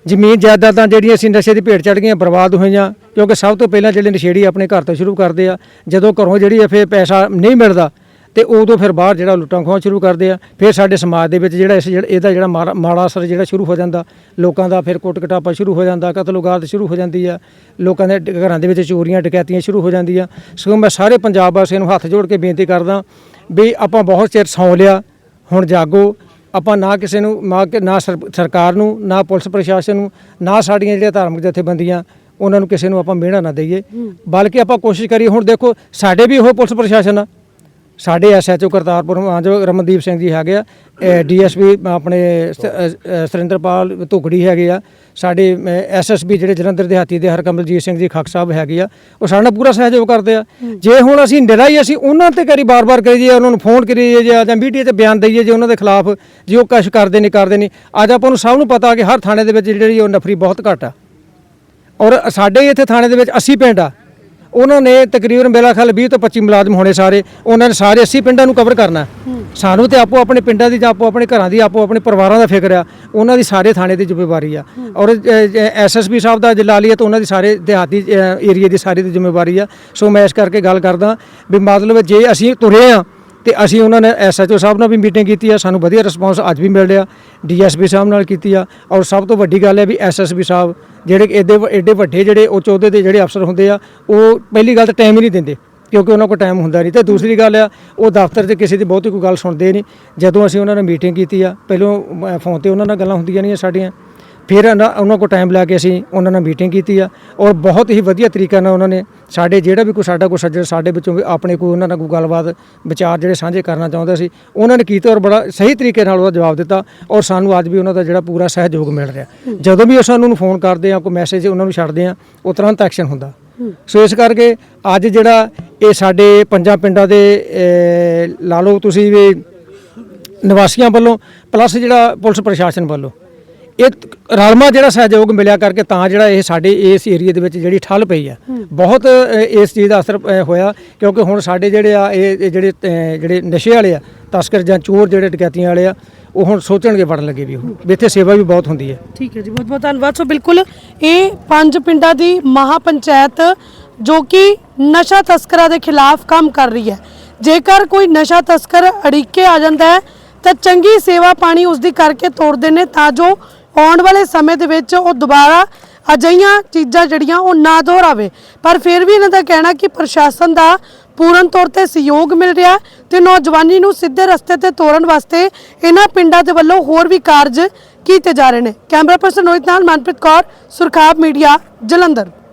ਜ਼ਮੀਨ ਜਾਇਦਾਦਾਂ ਜਿਹੜੀਆਂ ਸੀ ਨਸ਼ੇ ਦੀ ਭੇਟ ਚੜ ਗਈਆਂ ਬਰਬਾਦ ਹੋਈਆਂ ਕਿਉਂਕਿ ਸਭ ਤੋਂ ਪਹਿਲਾਂ ਜਿਹੜੇ ਨਸ਼ੇੜੀ ਆਪਣੇ ਘਰ ਤੋਂ ਸ਼ੁਰੂ ਕਰਦੇ ਆ ਜਦੋਂ ਘਰੋਂ ਜਿਹੜੀ ਫਿਰ ਪੈਸਾ ਨਹੀਂ ਮਿਲਦਾ ਤੇ ਉਦੋਂ ਫਿਰ ਬਾਹਰ ਜਿਹੜਾ ਲੁੱਟਾਂ ਖੋਹਾਂ ਸ਼ੁਰੂ ਕਰਦੇ ਆ ਫਿਰ ਸਾਡੇ ਸਮਾਜ ਦੇ ਵਿੱਚ ਜਿਹੜਾ ਇਸ ਜਿਹੜਾ ਇਹਦਾ ਜਿਹੜਾ ਮਾੜਾ ਮਾੜਾ ਅਸਰ ਜਿਹੜਾ ਸ਼ੁਰੂ ਹੋ ਜਾਂਦਾ ਲੋਕਾਂ ਦਾ ਫਿਰ ਕੁੱਟ ਕਟਾਪਾ ਸ਼ੁਰੂ ਹੋ ਜਾਂਦਾ ਕਤਲੋਗਾਰਤ ਸ਼ੁਰੂ ਹੋ ਜਾਂਦੀ ਆ ਲੋਕਾਂ ਦੇ ਘਰਾਂ ਦੇ ਵਿੱਚ ਚੋਰੀਆਂ ਡਕੈਤੀਆਂ ਸ਼ੁਰੂ ਹੋ ਜਾਂਦੀਆਂ ਸੋ ਮੈਂ ਸਾਰੇ ਪੰਜਾਬ ਵਾਸੀਆਂ ਨੂੰ ਹੱਥ ਜੋੜ ਕੇ ਬੇਨਤੀ ਕਰਦਾ ਵੀ ਆਪਾਂ ਬਹੁਤ ਚਿਰ ਸੌਂ ਲਿਆ ਹੁਣ ਜਾਗੋ ਆਪਾਂ ਨਾ ਕਿਸੇ ਨੂੰ ਨਾ ਕਿ- ਨਾ ਸਰ- ਸਰਕਾਰ ਨੂੰ ਨਾ ਪੁਲਿਸ ਪ੍ਰਸ਼ਾਸਨ ਨੂੰ ਨਾ ਸਾਡੀਆਂ ਜਿਹੜੀਆਂ ਧਾਰਮਿਕ ਜਥੇਬੰਦੀਆਂ ਉਹਨਾਂ ਨੂੰ ਕਿਸੇ ਨੂੰ ਆਪਾਂ ਮਿਹਣਾ ਨਾ ਦਈਏ। ਬਲਕਿ ਆਪਾਂ ਕੋਸ਼ਿਸ਼ ਕਰੀਏ ਹੁਣ ਦੇਖੋ ਸਾਡੇ ਵੀ ਉਹ ਪੁਲਿਸ ਪ੍ਰਸ਼ਾਸਨ ਆ। ਸਾਡੇ ਐਸਐਚਓ ਕਰਤਾਰਪੁਰ ਮਾਂਜੋ ਰਮਨਦੀਪ ਸਿੰਘ ਜੀ ਹੈਗੇ ਆ ਡੀਐਸਪੀ ਆਪਣੇ ਸੁਰਿੰਦਰਪਾਲ ਧੁਗੜੀ ਹੈਗੇ ਆ। ਸਾਡੇ ਐਸਐਸਪੀ ਜਿਹੜੇ ਜਲੰਧਰ ਦਿਹਾਤੀ ਦੇ ਹਰਕਮਲਜੀਤ ਸਿੰਘ ਜੀ ਖੱਕ ਸਾਹਿਬ ਹੈਗੇ ਆ ਉਹ ਸਾਡੇ ਪੂਰਾ ਸਹਿਯੋਗ ਕਰਦੇ ਆ। ਜੇ ਹੁਣ ਅਸੀਂ ਨਿਰਾਈ ਅਸੀਂ ਉਹਨਾਂ ਤੇ ਕਰੀ ਬਾਰ-ਬਾਰ ਕਰੀਏ ਉਹਨਾਂ ਨੂੰ ਫੋਨ ਕਰੀਏ ਜਾਂ ਜਾਂ ਮੀਡੀਆ ਤੇ ਬਿਆਨ ਦਈਏ ਜੇ ਉਹਨਾਂ ਦੇ ਖਿਲਾਫ ਜੇ ਉਹ ਕੁਛ ਕਰਦੇ ਨਹੀਂ ਕਰਦੇ ਨਹੀਂ ਅੱਜ ਆਪਾਂ ਨੂੰ ਸਭ ਨੂੰ ਪਤਾ ਕਿ ਹਰ ਥਾਣੇ ਦੇ ਵਿੱਚ ਜਿਹੜੀ ਉਹ ਨਫਰੀ ਬਹੁਤ ਘੱਟ ਆ। ਔਰ ਸਾਡੇ ਇੱਥੇ ਥਾਣੇ ਦੇ ਵਿੱਚ 80 ਪਿੰਡ ਆ। ਉਹਨਾਂ ਨੇ ਤਕਰੀਬਨ ਮੇਰਾ ਖਿਆਲ 20 ਤੋਂ 25 ਮੁਲਾਜ਼ਮ ਹੋਣੇ ਸਾਰੇ। ਉਹਨਾਂ ਨੇ ਸਾਰੇ 80 ਪਿੰਡਾਂ ਨੂੰ ਕਵਰ ਕਰਨਾ। ਸਾਨੂੰ ਤੇ ਆਪੋ ਆਪਣੇ ਪਿੰਡਾਂ ਦੀ ਜਾਂ ਆਪੋ ਆਪਣੇ ਘਰਾਂ ਦੀ ਆਪੋ ਆਪਣੇ ਪਰਿਵਾਰਾਂ ਦਾ ਫਿਕਰ ਆ। ਉਹਨਾਂ ਦੀ ਸਾਰੇ ਥਾਣੇ ਦੀ ਜ਼ਿੰਮੇਵਾਰੀ ਆ। ਔਰ ਐਸਐਸਪੀ ਸਾਹਿਬ ਦਾ ਜੇ ਲਾ ਲਈਏ ਤਾਂ ਉਹਨਾਂ ਦੀ ਸਾਰੇ ਦਿਹਾਤੀ ਏਰੀਆ ਦੀ ਸਾਰੀ ਦੀ ਜ਼ਿੰਮੇਵਾਰੀ ਆ। ਸੋ ਮੈਂ ਇਸ ਕਰਕੇ ਗੱਲ ਕਰਦਾ ਵੀ ਮਤਲਬ ਜੇ ਅਸੀਂ ਤੁਰੇ ਆ ਤੇ ਅਸੀਂ ਉਹਨਾਂ ਨੇ ਐਸਐਚਓ ਸਾਹਿਬ ਨਾਲ ਵੀ ਮੀਟਿੰਗ ਕੀਤੀ ਆ, ਸਾਨੂੰ ਵਧੀਆ ਰਿਸਪੌਂਸ ਅੱਜ ਵੀ ਮਿਲ ਰਿਹਾ, ਡੀਐਸਪੀ ਸਾਹਿਬ ਨਾਲ ਕੀਤੀ ਆ, ਔਰ ਸਭ ਤੋਂ ਵੱਡੀ ਗੱਲ ਹੈ ਵੀ ਐਸਐਸਪੀ ਸਾਹਿਬ ਜਿਹੜੇ ਕਿ ਐਡੇ ਐਡੇ ਵੱਡੇ ਜਿਹੜੇ ਉਹ ਅਹੁਦੇ ਦੇ ਜਿਹੜੇ ਅਫਸਰ ਹੁੰਦੇ ਆ, ਉਹ ਪਹਿਲੀ ਗੱਲ ਤਾਂ ਟਾਈਮ ਹੀ ਨਹੀਂ ਦਿੰਦੇ, ਕਿਉਂਕਿ ਉਹਨਾਂ ਕੋਲ ਟਾਈਮ ਹੁੰਦਾ ਨਹੀਂ। ਤੇ ਦੂਸਰੀ ਗੱਲ ਆ, ਉਹ ਦਫ਼ਤਰ 'ਚ ਕਿਸੇ ਦੀ ਬਹੁਤੀ ਕੋਈ ਗੱਲ ਸੁਣਦੇ ਨਹੀਂ। ਜਦੋਂ ਅਸੀਂ ਉਹਨਾਂ ਨਾਲ ਮੀਟਿੰਗ ਕੀਤੀ ਆ, ਪਹਿਲਾਂ ਫੋਨ ਤੇ ਉਹਨਾਂ ਨਾਲ ਗੱਲਾਂ ਹੁੰਦੀਆਂ ਨਹੀਂ ਸਾਡੀਆਂ। ਫਿਰ ਉਹਨਾਂ ਉਹਨਾਂ ਕੋਲ ਟਾਈਮ ਲੈ ਕੇ ਅਸੀਂ ਉਹਨਾਂ ਨਾਲ ਮੀਟਿੰਗ ਕੀਤੀ ਆ, ਔਰ ਬਹੁਤ ਹੀ ਵਧੀਆ ਤਰੀਕੇ ਨਾਲ ਉਹਨਾਂ ਨੇ ਸਾਡੇ ਜਿਹੜਾ ਵੀ ਕੋਈ ਸਾਡਾ ਕੋਈ ਸੱਜਣ ਸਾਡੇ ਵਿੱਚੋਂ ਆਪਣੇ ਕੋਈ ਉਹਨਾਂ ਨਾਲ ਕੋਈ ਗੱਲਬਾਤ, ਵਿਚਾਰ ਜਿਹੜੇ ਸਾਂਝੇ ਕਰਨਾ ਚਾਹੁੰਦੇ ਸੀ, ਉਹਨਾਂ ਨੇ ਕੀਤੇ ਔਰ ਬੜਾ ਸਹੀ ਤਰੀਕੇ ਨਾਲ ਉਹਦਾ ਜਵਾਬ ਦਿੱਤਾ ਔਰ ਸਾਨੂੰ ਅੱਜ ਵੀ ਉਹਨਾਂ ਦਾ ਜਿਹੜਾ ਪੂਰਾ ਸਹਿਯੋਗ ਮਿਲ ਰਿਹਾ। ਜਦੋਂ ਵੀ ਅਸੀਂ ਉਹਨਾਂ ਨੂੰ ਫੋਨ ਕਰਦੇ ਆ, ਕੋਈ ਮੈਸੇਜ ਉਹਨਾਂ ਨੂੰ ਛੱਡਦੇ ਆ, ਉਹ ਤੁਰੰਤ ਐਕਸ਼ਨ ਹੁੰਦਾ। ਸੋ ਇਸ ਕਰਕੇ ਅੱਜ ਜਿਹੜਾ ਇਹ ਸਾਡੇ ਪੰਜਾਂ ਪਿੰਡਾਂ ਦੇ ਲਾ ਲਓ ਤੁਸੀਂ ਵੀ ਨਿਵਾਸੀਆਂ ਵੱਲੋਂ ਪਲੱਸ ਜਿਹੜਾ ਪੁਲਿਸ ਪ੍ਰਸ਼ਾਸਨ ਵੱਲੋਂ ਇਹ ਰਲਮਾ ਜਿਹੜਾ ਸਹਿਯੋਗ ਮਿਲਿਆ ਕਰਕੇ ਤਾਂ ਜਿਹੜਾ ਇਹ ਸਾਡੇ ਇਸ ਏਰੀਆ ਦੇ ਵਿੱਚ ਜਿਹੜੀ ਠੱਲ ਪਈ ਆ। ਬਹੁਤ ਇਸ ਚੀਜ਼ ਦਾ ਅਸਰ ਹੋਇਆ ਕਿਉਂਕਿ ਹੁਣ ਸਾਡੇ ਜਿਹੜੇ ਆ ਇਹ ਜਿਹੜੇ ਜਿਹੜੇ ਨਸ਼ੇ ਵਾਲੇ ਆ ਤਸਕਰ ਜਾਂ ਚੋਰ ਜਿਹੜੇ ਡਕੈਤੀਆਂ ਵਾਲੇ ਆ ਉਹ ਹੁਣ ਸੋਚਣਗੇ ਵੜਨ ਲੱਗੇ ਵੀ ਉਹ ਵੀ ਇੱਥੇ ਸੇਵਾ ਵੀ ਬਹੁਤ ਹੁੰਦੀ ਹੈ। ਠੀਕ ਹੈ ਜੀ ਬਹੁਤ ਬਹੁਤ ਧੰਨਵਾਦ। ਸੋ ਬਿਲਕੁਲ ਇਹ ਪੰਜ ਪਿੰਡਾਂ ਦੀ ਮਹਾ ਪੰਚਾਇਤ ਜੋ ਕਿ ਨਸ਼ਾ ਤਸਕਰਾਂ ਦੇ ਖਿਲਾਫ ਕੰਮ ਕਰ ਰਹੀ ਹੈ। ਜੇਕਰ ਕੋਈ ਨਸ਼ਾ ਤਸਕਰ ਅੜਿੱਕੇ ਆ ਜਾਂਦਾ ਹੈ ਤਾਂ ਚੰਗੀ ਸੇਵਾ ਪਾਣੀ ਉਸ ਦੀ ਕਰਕੇ ਤੋੜਦੇ ਨੇ ਤਾਂ ਜੋ ਆਉਣ ਵਾਲੇ ਸਮੇਂ ਦੇ ਵਿੱਚ ਉਹ ਦੁਬਾਰਾ ਅਜਿਹੀਆਂ ਚੀਜ਼ਾਂ ਜਿਹੜੀਆਂ ਉਹ ਨਾ ਦੁਹਰਾਵੇ। ਪਰ ਫਿਰ ਵੀ ਇਹਨਾਂ ਦਾ ਕਹਿਣਾ ਕਿ ਪ੍ਰਸ਼ਾਸਨ ਦਾ ਪੂਰਨ ਤੌਰ ਤੇ ਸਹਿਯੋਗ ਮਿਲ ਰਿਹਾ ਤੇ ਨੌਜਵਾਨੀ ਨੂੰ ਸਿੱਧੇ ਰਸਤੇ ਤੇ ਤੋਰਨ ਵਾਸਤੇ ਇਹਨਾਂ ਪਿੰਡਾਂ ਦੇ ਵੱਲੋਂ ਹੋਰ ਵੀ ਕਾਰਜ ਕੀਤੇ ਜਾ ਰਹੇ ਨੇ। ਕੈਮਰਾ ਪਰਸਨ ਰੋਹਿਤ ਨਾਲ ਮਨਪ੍ਰੀਤ ਕੌਰ, ਸੁਰਖਾਬ ਮੀਡੀਆ, ਜਲੰਧਰ।